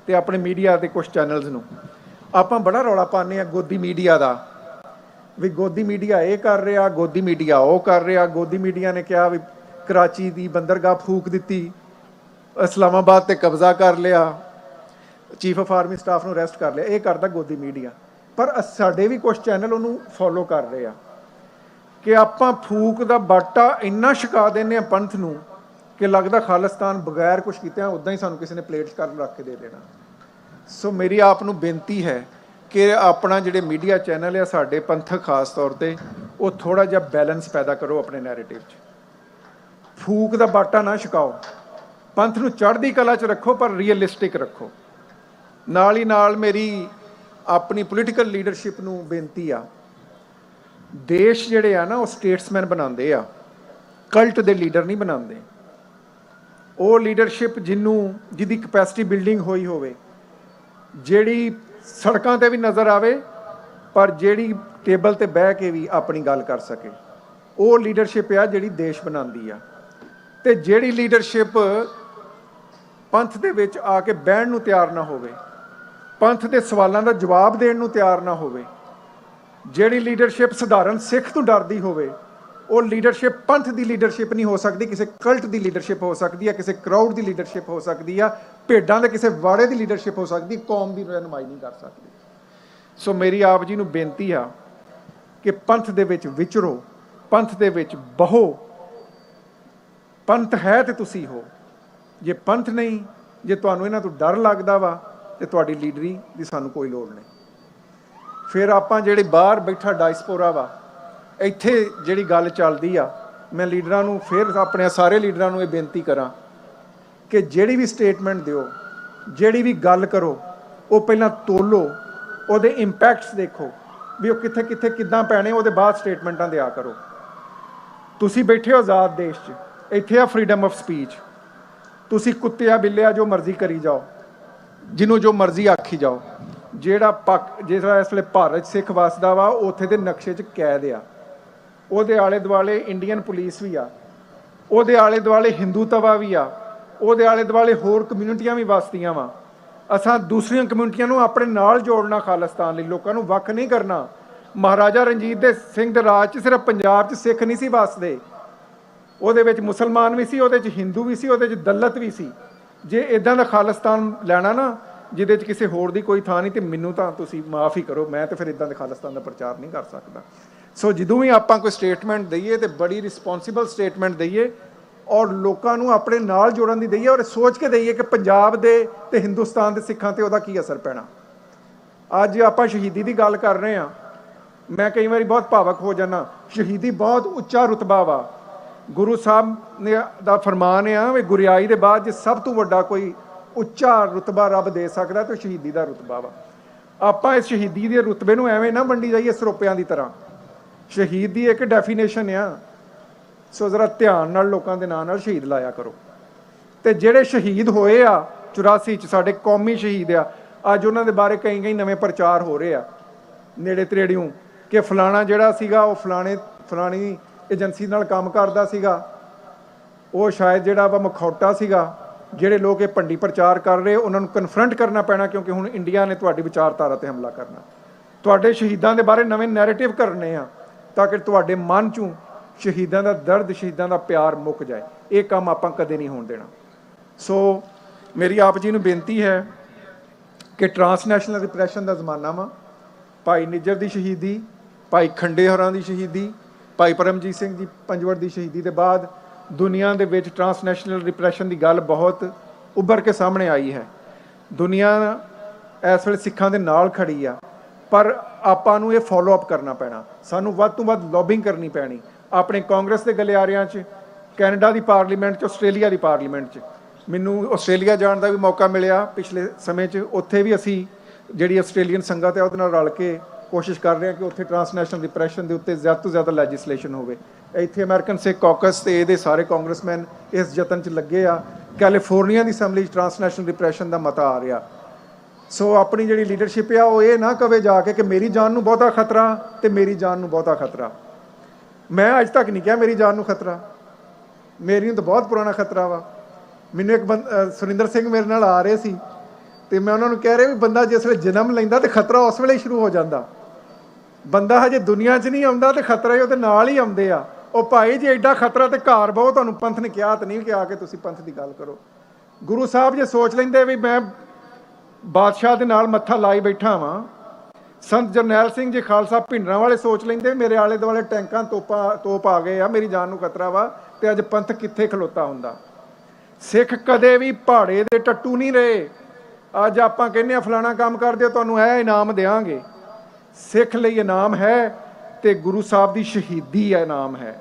ਤੇ ਆਪਣੇ ਮੀਡੀਆ ਦੇ ਕੁਝ ਚੈਨਲਸ ਨੂੰ। ਆਪਾਂ ਬੜਾ ਰੌਲਾ ਪਾਉਂਦੇ ਆ ਗੋਦੀ ਮੀਡੀਆ ਦਾ। ਵੀ ਗੋਦੀ ਮੀਡੀਆ ਇਹ ਕਰ ਰਿਹਾ, ਗੋਦੀ ਮੀਡੀਆ ਉਹ ਕਰ ਰਿਹਾ। ਗੋਦੀ ਮੀਡੀਆ ਨੇ ਕਿਹਾ ਵੀ ਕਰਾਚੀ ਦੀ ਬੰਦਰਗਾਹ ਫੂਕ ਦਿੱਤੀ। ਇਸਲਾਮਾਬਾਦ ਤੇ ਕਬਜ਼ਾ ਕਰ ਲਿਆ। ਚੀਫ ਆਫ ਆਰਮੀ ਸਟਾਫ ਨੂੰ ਅਰੈਸਟ ਕਰ ਲਿਆ, ਇਹ ਕਰਦਾ ਗੋਦੀ ਮੀਡੀਆ। ਪਰ ਸਾਡੇ ਵੀ ਕੁਝ ਚੈਨਲ ਉਹਨੂੰ ਫੋਲੋ ਕਰ ਰਹੇ ਆ ਕਿ ਆਪਾਂ ਫੂਕ ਦਾ ਬਾਟਾ ਇੰਨਾ ਛਕਾ ਦਿੰਦੇ ਆ ਪੰਥ ਨੂੰ ਕਿ ਲੱਗਦਾ ਖਾਲਿਸਤਾਨ ਬਗੈਰ ਕੁਝ ਕੀਤਿਆਂ ਉਦਾਂ ਹੀ ਸਾਨੂੰ ਕਿਸੇ ਨੇ ਪਲੇਟ ਕਰ ਰੱਖ ਕੇ ਦੇ ਦੇਣਾ। ਸੋ ਮੇਰੀ ਆਪ ਨੂੰ ਬੇਨਤੀ ਹੈ ਕਿ ਆਪਣਾ ਜਿਹੜੇ ਮੀਡੀਆ ਚੈਨਲ ਆ ਸਾਡੇ ਪੰਥਕ ਖਾਸ ਤੌਰ ਤੇ, ਉਹ ਥੋੜਾ ਜਿਹਾ ਬੈਲੈਂਸ ਪੈਦਾ ਕਰੋ ਆਪਣੇ ਨੈਰੇਟਿਵ 'ਚ। ਫੂਕ ਦਾ ਬਾਟਾ ਨਾ ਛਕਾਓ। ਪੰਥ ਨੂੰ ਚੜ੍ਹਦੀ ਕਲਾ 'ਚ ਰੱਖੋ, ਪਰ ਰੀਅਲਿਸਟਿਕ ਰੱਖੋ। ਨਾਲ ਹੀ ਨਾਲ ਮੇਰੀ ਆਪਣੀ ਪੋਲੀਟੀਕਲ ਲੀਡਰਸ਼ਿਪ ਨੂੰ ਬੇਨਤੀ ਆ। ਦੇਸ਼ ਜਿਹੜੇ ਆ ਨਾ, ਉਹ ਸਟੇਟਸਮੈਨ ਬਣਾਉਂਦੇ ਆ। ਕਲਟ ਦੇ ਲੀਡਰ ਨਹੀਂ ਬਣਾਉਂਦੇ। ਉਹ ਲੀਡਰਸ਼ਿਪ ਜਿਹਨੂੰ ਜਿਹਦੀ ਕਪੈਸਿਟੀ ਬਿਲਡਿੰਗ ਹੋਈ ਹੋਵੇ। ਜਿਹੜੀ ਸੜਕਾਂ ਤੇ ਵੀ ਨਜ਼ਰ ਆਵੇ, ਪਰ ਜਿਹੜੀ ਟੇਬਲ ਤੇ ਬਹਿ ਕੇ ਵੀ ਆਪਣੀ ਗੱਲ ਕਰ ਸਕੇ। ਉਹ ਲੀਡਰਸ਼ਿਪ ਆ ਜਿਹੜੀ ਦੇਸ਼ ਬਣਾਉਂਦੀ ਆ। ਤੇ ਜਿਹੜੀ ਲੀਡਰਸ਼ਿਪ ਪੰਥ ਦੇ ਵਿੱਚ ਆ ਕੇ ਬਹਿਣ ਨੂੰ ਤਿਆਰ ਨਾ ਹੋਵੇ ਪੰਥ ਦੇ ਸਵਾਲਾਂ ਦਾ ਜਵਾਬ ਦੇਣ ਨੂੰ ਤਿਆਰ ਨਾ ਹੋਵੇ। ਜਿਹੜੀ ਲੀਡਰਸ਼ਿਪ ਸਧਾਰਨ ਸਿੱਖ ਤੋਂ ਡਰਦੀ ਹੋਵੇ, ਉਹ ਲੀਡਰਸ਼ਿਪ ਪੰਥ ਦੀ ਲੀਡਰਸ਼ਿਪ ਨਹੀਂ ਹੋ ਸਕਦੀ, ਕਿਸੇ ਕਲਟ ਦੀ ਲੀਡਰਸ਼ਿਪ ਹੋ ਸਕਦੀ ਹੈ ਕਿਸੇ ਕਰਾਊਡ ਦੀ ਲੀਡਰਸ਼ਿਪ ਹੋ ਸਕਦੀ ਆ, ਭੇਡਾਂ ਦੇ ਕਿਸੇ ਵਾੜੇ ਦੀ ਲੀਡਰਸ਼ਿਪ ਹੋ ਸਕਦੀ, ਕੌਮ ਦੀ ਰਹਿਨੁਮਾਈ ਨਹੀਂ ਕਰ ਸਕਦੀ। ਸੋ ਮੇਰੀ ਆਪ ਜੀ ਨੂੰ ਬੇਨਤੀ ਆ ਕਿ ਪੰਥ ਦੇ ਵਿੱਚ ਵਿਚਰੋ, ਪੰਥ ਦੇ ਵਿੱਚ ਬਹੋ। ਪੰਥ ਹੈ ਤੇ ਤੁਸੀਂ ਹੋ। ਜੇ ਪੰਥ ਨਹੀਂ, ਜੇ ਤੁਹਾਨੂੰ ਇਹਨਾਂ ਤੋਂ ਡਰ ਲੱਗਦਾ ਵਾ ਤੇ ਤੁਹਾਡੀ ਲੀਡਰੀ ਦੀ ਸਾਨੂੰ ਕੋਈ ਲੋੜ ਨਹੀਂ। ਫਿਰ ਆਪਾਂ ਜਿਹੜੇ ਬਾਹਰ ਬੈਠਾ ਡਾਇਸਪੋਰਾ ਵਾ, ਇੱਥੇ ਜਿਹੜੀ ਗੱਲ ਚੱਲਦੀ ਆ, ਮੈਂ ਲੀਡਰਾਂ ਨੂੰ ਫਿਰ ਆਪਣੇ ਸਾਰੇ ਲੀਡਰਾਂ ਨੂੰ ਇਹ ਬੇਨਤੀ ਕਰਾਂ ਕਿ ਜਿਹੜੀ ਵੀ ਸਟੇਟਮੈਂਟ ਦਿਓ, ਜਿਹੜੀ ਵੀ ਗੱਲ ਕਰੋ, ਉਹ ਪਹਿਲਾਂ ਤੋਲੋ, ਉਹਦੇ ਇੰਪੈਕਟਸ ਦੇਖੋ, ਵੀ ਉਹ ਕਿੱਥੇ ਕਿੱਥੇ ਕਿੱਦਾਂ ਪੈਣੇ, ਉਹਦੇ ਬਾਅਦ ਸਟੇਟਮੈਂਟਾਂ ਦਿਆ ਕਰੋ। ਤੁਸੀਂ ਬੈਠੇ ਹੋ ਆਜ਼ਾਦ ਦੇਸ਼ 'ਚ, ਇੱਥੇ ਆ ਫਰੀडम ਆਫ ਸਪੀਚ ਤੁਸੀਂ ਕੁੱਤਿਆ ਬਿੱਲਿਆ ਜੋ ਮਰਜ਼ੀ ਕਰੀ ਜਾਓ ਜਿਹਨੂੰ ਜੋ ਮਰਜ਼ੀ ਆਖੀ ਜਾਓ, ਜਿਹੜਾ ਪੱਕ, ਜਿਹੜਾ ਇਸ ਵੇਲੇ ਭਾਰਤ 'ਚ ਸਿੱਖ ਵਸਦਾ ਵਾ ਉੱਥੇ ਦੇ ਨਕਸ਼ੇ 'ਚ ਕੈਦ ਆ। ਉਹਦੇ ਆਲੇ ਦੁਆਲੇ ਇੰਡੀਅਨ ਪੁਲਿਸ ਵੀ ਆ। ਉਹਦੇ ਆਲੇ ਦੁਆਲੇ ਹਿੰਦੂ ਤਵਾ ਵੀ ਆ। ਉਹਦੇ ਆਲੇ ਦੁਆਲੇ ਹੋਰ ਕਮਿਊਨਿਟੀਆਂ ਵੀ ਵਸਦੀਆਂ ਵਾ। ਅਸਾਂ ਦੂਸਰੀਆਂ ਕਮਿਊਨਿਟੀਆਂ ਨੂੰ ਆਪਣੇ ਨਾਲ ਜੋੜਨਾ ਖਾਲਿਸਤਾਨ ਲਈ। ਲੋਕਾਂ ਨੂੰ ਵੱਖ ਨਹੀਂ ਕਰਨਾ। ਮਹਾਰਾਜਾ ਰਣਜੀਤ ਦੇ ਸਿੰਘ ਦੇ ਰਾਜ 'ਚ ਸਿਰਫ ਪੰਜਾਬ 'ਚ ਸਿੱਖ ਨਹੀਂ ਸੀ ਵਸਦੇ। ਉਹਦੇ ਵਿੱਚ ਮੁਸਲਮਾਨ ਵੀ ਸੀ, ਉਹਦੇ 'ਚ ਹਿੰਦੂ ਵੀ ਸੀ, ਉਹਦੇ 'ਚ ਦਲਤ ਵੀ ਸੀ। ਜੇ ਇਦਾਂ ਦਾ ਖਾਲਿਸਤਾਨ ਲੈਣਾ ਨਾ, ਜਿਹਦੇ 'ਚ ਕਿਸੇ ਹੋਰ ਦੀ ਕੋਈ ਥਾਂ ਨਹੀਂ ਤੇ ਮੈਨੂੰ ਤਾਂ ਤੁਸੀਂ ਮਾਫ ਹੀ ਕਰੋ, ਮੈਂ ਤਾਂ ਫਿਰ ਇਦਾਂ ਦੇ ਖਾਲਿਸਤਾਨ ਦਾ ਪ੍ਰਚਾਰ ਨਹੀਂ ਕਰ ਸਕਦਾ। ਸੋ ਜਦੋਂ ਵੀ ਆਪਾਂ ਕੋਈ ਸਟੇਟਮੈਂਟ ਦਈਏ ਤੇ ਬੜੀ ਰਿਸਪੌਂਸਿਬਲ ਸਟੇਟਮੈਂਟ ਦਈਏ ਔਰ ਲੋਕਾਂ ਨੂੰ ਆਪਣੇ ਨਾਲ ਜੋੜਨ ਦੀ ਦਈਏ ਔਰ ਸੋਚ ਕੇ ਦਈਏ ਕਿ ਪੰਜਾਬ ਦੇ ਤੇ ਹਿੰਦੁਸਤਾਨ ਦੇ ਸਿੱਖਾਂ ਤੇ ਉਹਦਾ ਕੀ ਅਸਰ ਪੈਣਾ। ਅੱਜ ਆਪਾਂ ਸ਼ਹੀਦੀ ਦੀ ਗੱਲ ਕਰ ਰਹੇ ਹਾਂ। ਮੈਂ ਕਈ ਵਾਰੀ ਬਹੁਤ ਭਾਵਕ ਹੋ ਜਾਂਦਾ, ਸ਼ਹੀਦੀ ਬਹੁਤ ਉੱਚਾ ਰੁਤਬਾ ਵਾ। ਗੁਰੂ ਸਾਹਿਬ ਨੇ ਦਾ ਫਰਮਾਨ ਆ ਵੀ ਗੁਰਿਆਈ ਦੇ ਬਾਅਦ ਜੇ ਸਭ ਤੋਂ ਵੱਡਾ ਕੋਈ ਉੱਚਾ ਰੁਤਬਾ ਰੱਬ ਦੇ ਸਕਦਾ ਤੇ ਉਹ ਸ਼ਹੀਦੀ ਦਾ ਰੁਤਬਾ ਵਾ। ਆਪਾਂ ਇਸ ਸ਼ਹੀਦੀ ਦੇ ਰੁਤਬੇ ਨੂੰ ਐਵੇਂ ਨਾ ਵੰਡੀ ਜਾਈਏ ਸਰੋਪਿਆਂ ਦੀ ਤਰ੍ਹਾਂ। ਸ਼ਹੀਦ ਦੀ ਇੱਕ ਡੈਫੀਨੇਸ਼ਨ ਆ, ਸੋ ਜ਼ਰਾ ਧਿਆਨ ਨਾਲ ਲੋਕਾਂ ਦੇ ਨਾਂ ਨਾਲ ਸ਼ਹੀਦ ਲਾਇਆ ਕਰੋ। ਤੇ ਜਿਹੜੇ ਸ਼ਹੀਦ ਹੋਏ ਆ 84 ਚ ਸਾਡੇ ਕੌਮੀ ਸ਼ਹੀਦ ਆ, ਅੱਜ ਉਹਨਾਂ ਦੇ ਬਾਰੇ ਕਈ ਕਈ ਨਵੇਂ ਪ੍ਰਚਾਰ ਹੋ ਰਹੇ ਆ। ਨੇੜੇ ਤੇੜਿਓਂ ਕਿ ਫਲਾਣਾ ਜਿਹੜਾ ਸੀਗਾ ਉਹ ਫਲਾਣੇ, ਫਲਾਣੀ ਏਜੰਸੀ ਨਾਲ ਕੰਮ ਕਰਦਾ ਸੀਗਾ। ਉਹ ਸ਼ਾਇਦ ਜਿਹੜਾ ਵਾ ਮਖੌਟਾ ਸੀਗਾ, ਜਿਹੜੇ ਲੋਕ ਇਹ ਭੰਡੀ ਪ੍ਰਚਾਰ ਕਰ ਰਹੇ, ਉਹਨਾਂ ਨੂੰ ਕਨਫਰੰਟ ਕਰਨਾ ਪੈਣਾ ਕਿਉਂਕਿ ਹੁਣ ਇੰਡੀਆ ਨੇ ਤੁਹਾਡੀ ਵਿਚਾਰਧਾਰਾ ਤੇ ਹਮਲਾ ਕਰਨਾ। ਤੁਹਾਡੇ ਸ਼ਹੀਦਾਂ ਦੇ ਬਾਰੇ ਨਵੇਂ ਨੈਰੇਟਿਵ ਕਰਨੇ ਆ ਤਾਂ ਕਿ ਤੁਹਾਡੇ ਮਨ ਚੋਂ ਸ਼ਹੀਦਾਂ ਦਾ ਦਰਦ, ਸ਼ਹੀਦਾਂ ਦਾ ਪਿਆਰ ਮੁੱਕ ਜਾਏ। ਇਹ ਕੰਮ ਆਪਾਂ ਕਦੇ ਨਹੀਂ ਹੋਣ ਦੇਣਾ। ਸੋ ਮੇਰੀ ਆਪ ਜੀ ਨੂੰ ਬੇਨਤੀ ਹੈ ਕਿ ਟਰਾਂਸਨੈਸ਼ਨਲ ਰਿਪਰੈਸ਼ਨ ਦਾ ਜ਼ਮਾਨਾ ਵਾ। ਭਾਈ ਨਿੱਜਰ ਦੀ ਸ਼ਹੀਦੀ, ਭਾਈ ਖੰਡੇ ਹੋਰਾਂ ਦੀ ਸ਼ਹੀਦੀ ਭਾਈ ਪਰਮਜੀਤ ਸਿੰਘ ਜੀ ਪੰਜਵੜ ਦੀ ਸ਼ਹੀਦੀ ਦੇ ਬਾਅਦ ਦੁਨੀਆ ਦੇ ਵਿੱਚ ਟਰਾਂਸਨੈਸ਼ਨਲ ਰਿਪਰੈਸ਼ਨ ਦੀ ਗੱਲ ਬਹੁਤ ਉੱਭਰ ਕੇ ਸਾਹਮਣੇ ਆਈ ਹੈ। ਦੁਨੀਆ ਇਸ ਵੇਲੇ ਸਿੱਖਾਂ ਦੇ ਨਾਲ ਖੜੀ ਆ, ਪਰ ਆਪਾਂ ਨੂੰ ਇਹ ਫਾਲੋ ਅਪ ਕਰਨਾ ਪੈਣਾ। ਸਾਨੂੰ ਵੱਧ ਤੋਂ ਵੱਧ ਲੌਬਿੰਗ ਕਰਨੀ ਪੈਣੀ। ਆਪਣੇ ਕਾਂਗਰਸ ਦੇ ਗਲਿਆਰਿਆਂ 'ਚ, ਕੈਨੇਡਾ ਦੀ ਪਾਰਲੀਮੈਂਟ 'ਚ, ਆਸਟ੍ਰੇਲੀਆ ਦੀ ਪਾਰਲੀਮੈਂਟ 'ਚ। ਮੈਨੂੰ ਆਸਟ੍ਰੇਲੀਆ ਜਾਣ ਦਾ ਵੀ ਮੌਕਾ ਮਿਲਿਆ ਪਿਛਲੇ ਸਮੇਂ 'ਚ। ਉੱਥੇ ਵੀ ਅਸੀਂ ਜਿਹੜੀ ਆਸਟ੍ਰੇਲੀਅਨ ਸੰਗਤ ਹੈ, ਉਹਦੇ ਨਾਲ ਰਲ ਕੇ ਕੋਸ਼ਿਸ਼ ਕਰ ਰਹੇ ਹਾਂ ਕਿ ਉੱਥੇ ਟਰਾਂਸਨੈਸ਼ਨਲ ਡਿਪਰੈਸ਼ਨ ਦੇ ਉੱਤੇ ਜ਼ਿਆਦਾ ਤੋਂ ਜ਼ਿਆਦਾ ਲੈਜਿਸਲੇਸ਼ਨ ਹੋਵੇ। ਇੱਥੇ ਅਮਰੀਕਨ ਸਿੱਖ ਕਾਕਸ ਤੇ ਇਹਦੇ ਸਾਰੇ ਕਾਂਗਰਸਮੈਨ ਇਸ ਯਤਨ 'ਚ ਲੱਗੇ ਆ। ਕੈਲੀਫੋਰਨੀਆ ਦੀ ਅਸੈਂਬਲੀ 'ਚ ਟਰਾਂਸਨੈਸ਼ਨਲ ਡਿਪਰੈਸ਼ਨ ਦਾ ਮਤਾ ਆ ਰਿਹਾ। ਸੋ ਆਪਣੀ ਜਿਹੜੀ ਲੀਡਰਸ਼ਿਪ ਆ, ਉਹ ਇਹ ਨਾ ਕਵੇ ਜਾ ਕੇ ਕਿ ਮੇਰੀ ਜਾਨ ਨੂੰ ਬਹੁਤਾ ਖਤਰਾ ਤੇ ਮੇਰੀ ਜਾਨ ਨੂੰ ਬਹੁਤਾ ਖਤਰਾ। ਮੈਂ ਅੱਜ ਤੱਕ ਨਹੀਂ ਕਿਹਾ ਮੇਰੀ ਜਾਨ ਨੂੰ ਖਤਰਾ। ਮੇਰੀ ਨੂੰ ਤਾਂ ਬਹੁਤ ਪੁਰਾਣਾ ਖਤਰਾ ਵਾ। ਮੈਨੂੰ ਇੱਕ ਬੰਦ- ਸੁਰਿੰਦਰ ਸਿੰਘ ਮੇਰੇ ਨਾਲ ਆ ਰਹੇ ਸੀ ਤੇ ਮੈਂ ਉਹਨਾਂ ਨੂੰ ਕਹਿ ਰਿਹਾ ਵੀ ਬੰਦਾ ਜਿਸ ਵੇਲੇ ਜਨਮ ਲੈਂਦਾ ਤੇ ਖਤਰਾ ਉਸ ਵੇਲੇ ਹੀ ਸ਼ੁਰੂ ਹੋ ਜਾਂਦਾ। ਬੰਦਾ ਹਜੇ ਦੁਨੀਆ 'ਚ ਨਹੀਂ ਆਉਂਦਾ ਤੇ ਖਤਰਾ ਹੀ ਉਹਦੇ ਨਾਲ ਹੀ ਆਉਂਦੇ ਆ। ਉਹ ਭਾਈ ਜੇ ਐਡਾ ਖਤਰਾ ਤੇ ਘਰ ਬਹੁ ਤੁਹਾਨੂੰ ਪੰਥ ਨੇ ਕਿਹਾ ਤਾਂ ਨਹੀਂ ਕਿ ਆ ਕੇ ਤੁਸੀਂ ਪੰਥ ਦੀ ਗੱਲ ਕਰੋ। ਗੁਰੂ ਸਾਹਿਬ ਜੇ ਸੋਚ ਲੈਂਦੇ ਵੀ ਮੈਂ ਬਾਦਸ਼ਾਹ ਦੇ ਨਾਲ ਮੱਥਾ ਲਾਈ ਬੈਠਾ ਵਾਂ, ਸੰਤ ਜਰਨੈਲ ਸਿੰਘ ਜੀ ਖਾਲਸਾ ਭਿੰਡਰਾਂ ਵਾਲੇ ਸੋਚ ਲੈਂਦੇ, ਮੇਰੇ ਆਲੇ ਦੁਆਲੇ ਟੈਂਕਾਂ ਤੋਪਾਂ, ਤੋਪ ਆ ਗਏ ਆ, ਮੇਰੀ ਜਾਨ ਨੂੰ ਖਤਰਾ ਵਾ ਤੇ ਅੱਜ ਪੰਥ ਕਿੱਥੇ ਖਲੋਤਾ ਹੁੰਦਾ। ਸਿੱਖ ਕਦੇ ਵੀ ਪਹਾੜੇ ਦੇ ਟੱਟੂ ਨਹੀਂ ਰਹੇ। ਅੱਜ ਆਪਾਂ ਕਹਿੰਦੇ ਆ, ਫਲਾਣਾ ਕੰਮ ਕਰਦੇ ਹੋ, ਤੁਹਾਨੂੰ ਇਹ ਇਨਾਮ ਦੇਵਾਂਗੇ ਸਿੱਖ ਲਈ ਇਨਾਮ ਹੈ ਤੇ ਗੁਰੂ ਸਾਹਿਬ ਦੀ ਸ਼ਹੀਦੀ ਇਨਾਮ ਹੈ।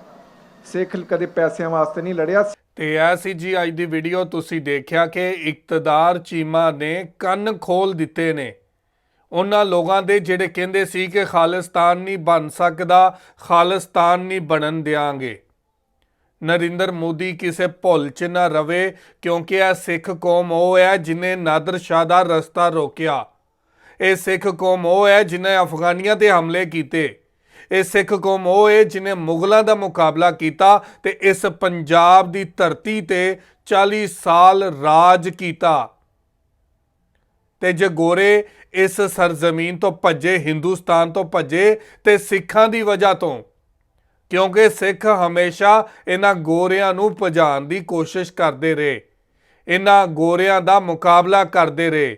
ਸਿੱਖ ਕਦੇ ਪੈਸਿਆਂ ਵਾਸਤੇ ਨਹੀਂ ਲੜਿਆ। ਤੇ ਇਹ ਸੀ ਜੀ ਅੱਜ ਦੀ ਵੀਡੀਓ ਤੁਸੀਂ ਦੇਖਿਆ ਕਿ ਇਕਤਦਾਰ ਚੀਮਾ ਨੇ ਕੰਨ ਖੋਲ ਦਿੱਤੇ ਨੇ। ਉਹਨਾਂ ਲੋਕਾਂ ਦੇ ਜਿਹੜੇ ਕਹਿੰਦੇ ਸੀ ਕਿ ਖਾਲਿਸਤਾਨ ਨਹੀਂ ਬਣ ਸਕਦਾ, ਖਾਲਿਸਤਾਨ ਨਹੀਂ ਬਣਨ ਦਿਆਂਗੇ। ਨਰਿੰਦਰ ਮੋਦੀ ਕਿਸੇ ਭੁੱਲ 'ਚ ਨਾ ਰਵੇ, ਕਿਉਂਕਿ ਇਹ ਸਿੱਖ ਕੌਮ ਉਹ ਹੈ ਜਿਨੇ ਨਾਦਰ ਸ਼ਾਹ ਦਾ ਰਸਤਾ ਰੋਕਿਆ। ਇਹ ਸਿੱਖ ਕੌਮ ਉਹ ਹੈ ਜਿਨੇ ਅਫਗਾਨੀਆਂ ਤੇ ਹਮਲੇ ਕੀਤੇ। ਇਹ ਸਿੱਖ ਕੌਮ ਉਹ ਹੈ ਜਿਨੇ ਮੁਗਲਾਂ ਦਾ ਮੁਕਾਬਲਾ ਕੀਤਾ ਤੇ ਇਸ ਪੰਜਾਬ ਦੀ ਧਰਤੀ ਤੇ 40 ਸਾਲ ਰਾਜ ਕੀਤਾ। ਤੇ ਜੇ ਗੋਰੇ ਇਸ ਸਰਜ਼ਮੀਨ ਤੋਂ ਭੱਜੇ, ਹਿੰਦੁਸਤਾਨ ਤੋਂ ਭੱਜੇ ਤੇ ਸਿੱਖਾਂ ਦੀ ਵਜ੍ਹਾ ਤੋਂ, ਕਿਉਂਕਿ ਸਿੱਖ ਹਮੇਸ਼ਾ ਇਹਨਾਂ ਗੋਰਿਆਂ ਨੂੰ ਭਜਾਉਣ ਦੀ ਕੋਸ਼ਿਸ਼ ਕਰਦੇ ਰਹੇ। ਇਹਨਾਂ ਗੋਰਿਆਂ ਦਾ ਮੁਕਾਬਲਾ ਕਰਦੇ ਰਹੇ।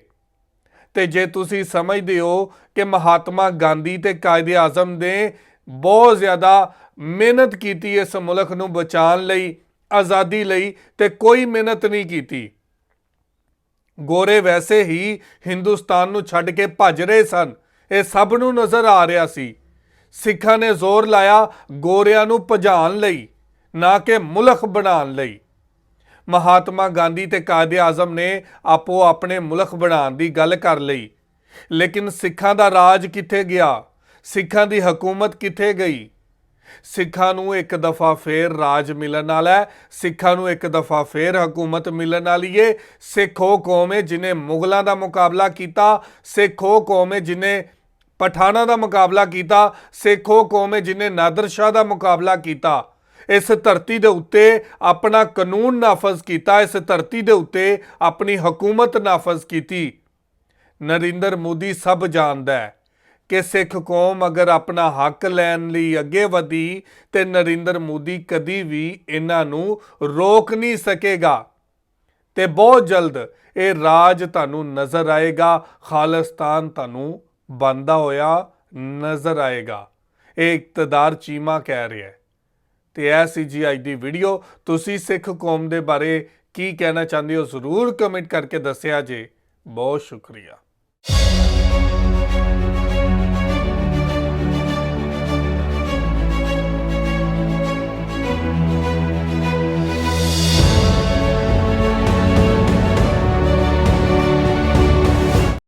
ਤੇ ਜੇ ਤੁਸੀਂ ਸਮਝਦੇ ਹੋ ਕਿ ਮਹਾਤਮਾ ਗਾਂਧੀ ਤੇ ਕਾਇਦੇ ਆਜ਼ਮ ਨੇ ਬਹੁਤ ਜ਼ਿਆਦਾ ਮਿਹਨਤ ਕੀਤੀ ਇਸ ਮੁਲਕ ਨੂੰ ਬਚਾਉਣ ਲਈ, ਆਜ਼ਾਦੀ ਲਈ ਤੇ ਕੋਈ ਮਿਹਨਤ ਨਹੀਂ ਕੀਤੀ। ਗੋਰੇ ਵੈਸੇ ਹੀ ਹਿੰਦੁਸਤਾਨ ਨੂੰ ਛੱਡ ਕੇ ਭੱਜ ਰਹੇ ਸਨ। ਇਹ ਸਭ ਨੂੰ ਨਜ਼ਰ ਆ ਰਿਹਾ ਸੀ। ਸਿੱਖਾਂ ਨੇ ਜ਼ੋਰ ਲਾਇਆ ਗੋਰਿਆਂ ਨੂੰ ਭਜਾਉਣ ਲਈ, ਨਾ ਕਿ ਮੁਲਕ ਬਣਾਉਣ ਲਈ। ਮਹਾਤਮਾ ਗਾਂਧੀ ਤੇ ਕਾਇਦੇ ਆਜ਼ਮ ਨੇ ਆਪੋ ਆਪਣੇ ਮੁਲਕ ਬਣਾਉਣ ਦੀ ਗੱਲ ਕਰ ਲਈ। ਲੇਕਿਨ ਸਿੱਖਾਂ ਦਾ ਰਾਜ ਕਿੱਥੇ ਗਿਆ? ਸਿੱਖਾਂ ਦੀ ਹਕੂਮਤ ਕਿੱਥੇ ਗਈ? ਸਿੱਖਾਂ ਨੂੰ ਇੱਕ ਦਫਾ ਫੇਰ ਰਾਜ ਮਿਲਣ ਵਾਲਾ ਹੈ। ਸਿੱਖਾਂ ਨੂੰ ਇੱਕ ਦਫਾ ਫੇਰ ਹਕੂਮਤ ਮਿਲਣ ਵਾਲੀ ਏ। ਸਿੱਖ ਉਹ ਕੌਮ ਹੈ ਜਿਨੇ ਮੁਗਲਾਂ ਦਾ ਮੁਕਾਬਲਾ ਕੀਤਾ। ਸਿੱਖ ਉਹ ਕੌਮ ਹੈ ਜਿਨੇ ਪਠਾਨਾਂ ਦਾ ਮੁਕਾਬਲਾ ਕੀਤਾ। ਸਿੱਖ ਉਹ ਕੌਮ ਹੈ ਜਿਨੇ ਨਾਦਰ ਸ਼ਾਹ ਦਾ ਮੁਕਾਬਲਾ ਕੀਤਾ। ਇਸ ਧਰਤੀ ਦੇ ਉੱਤੇ ਆਪਣਾ ਕਾਨੂੰਨ ਨਾਫਜ਼ ਕੀਤਾ, ਇਸ ਧਰਤੀ ਦੇ ਉੱਤੇ ਆਪਣੀ ਹਕੂਮਤ ਨਾਫਜ਼ ਕੀਤੀ। ਨਰਿੰਦਰ ਮੋਦੀ ਸਭ ਜਾਣਦਾ ਹੈ ਕਿ ਸਿੱਖ ਕੌਮ ਅਗਰ ਆਪਣਾ ਹੱਕ ਲੈਣ ਲਈ ਅੱਗੇ ਵਧੀ ਤੇ ਨਰਿੰਦਰ ਮੋਦੀ ਕਦੀ ਵੀ ਇਹਨਾਂ ਨੂੰ ਰੋਕ ਨਹੀਂ ਸਕੇਗਾ। ਤੇ ਬਹੁਤ ਜਲਦ ਇਹ ਰਾਜ ਤੁਹਾਨੂੰ ਨਜ਼ਰ ਆਏਗਾ, ਖਾਲਿਸਤਾਨ ਤੁਹਾਨੂੰ ਬੰਦਾ ਹੋਇਆ ਨਜ਼ਰ ਆਏਗਾ। ਇਹ ਇਕਤਦਾਰ ਚੀਮਾ ਕਹਿ ਰਿਹਾ ਹੈ। ਤੇ ਇਹ ਸੀ ਜੀ ਅੱਜ ਦੀ ਵੀਡੀਓ ਤੁਸੀਂ ਸਿੱਖ ਕੌਮ ਦੇ ਬਾਰੇ ਕੀ ਕਹਿਣਾ ਚਾਹੁੰਦੇ ਹੋ? ਜ਼ਰੂਰ ਕਮੈਂਟ ਕਰਕੇ ਦੱਸਿਆ ਜੇ। ਬਹੁਤ ਸ਼ੁਕਰੀਆ।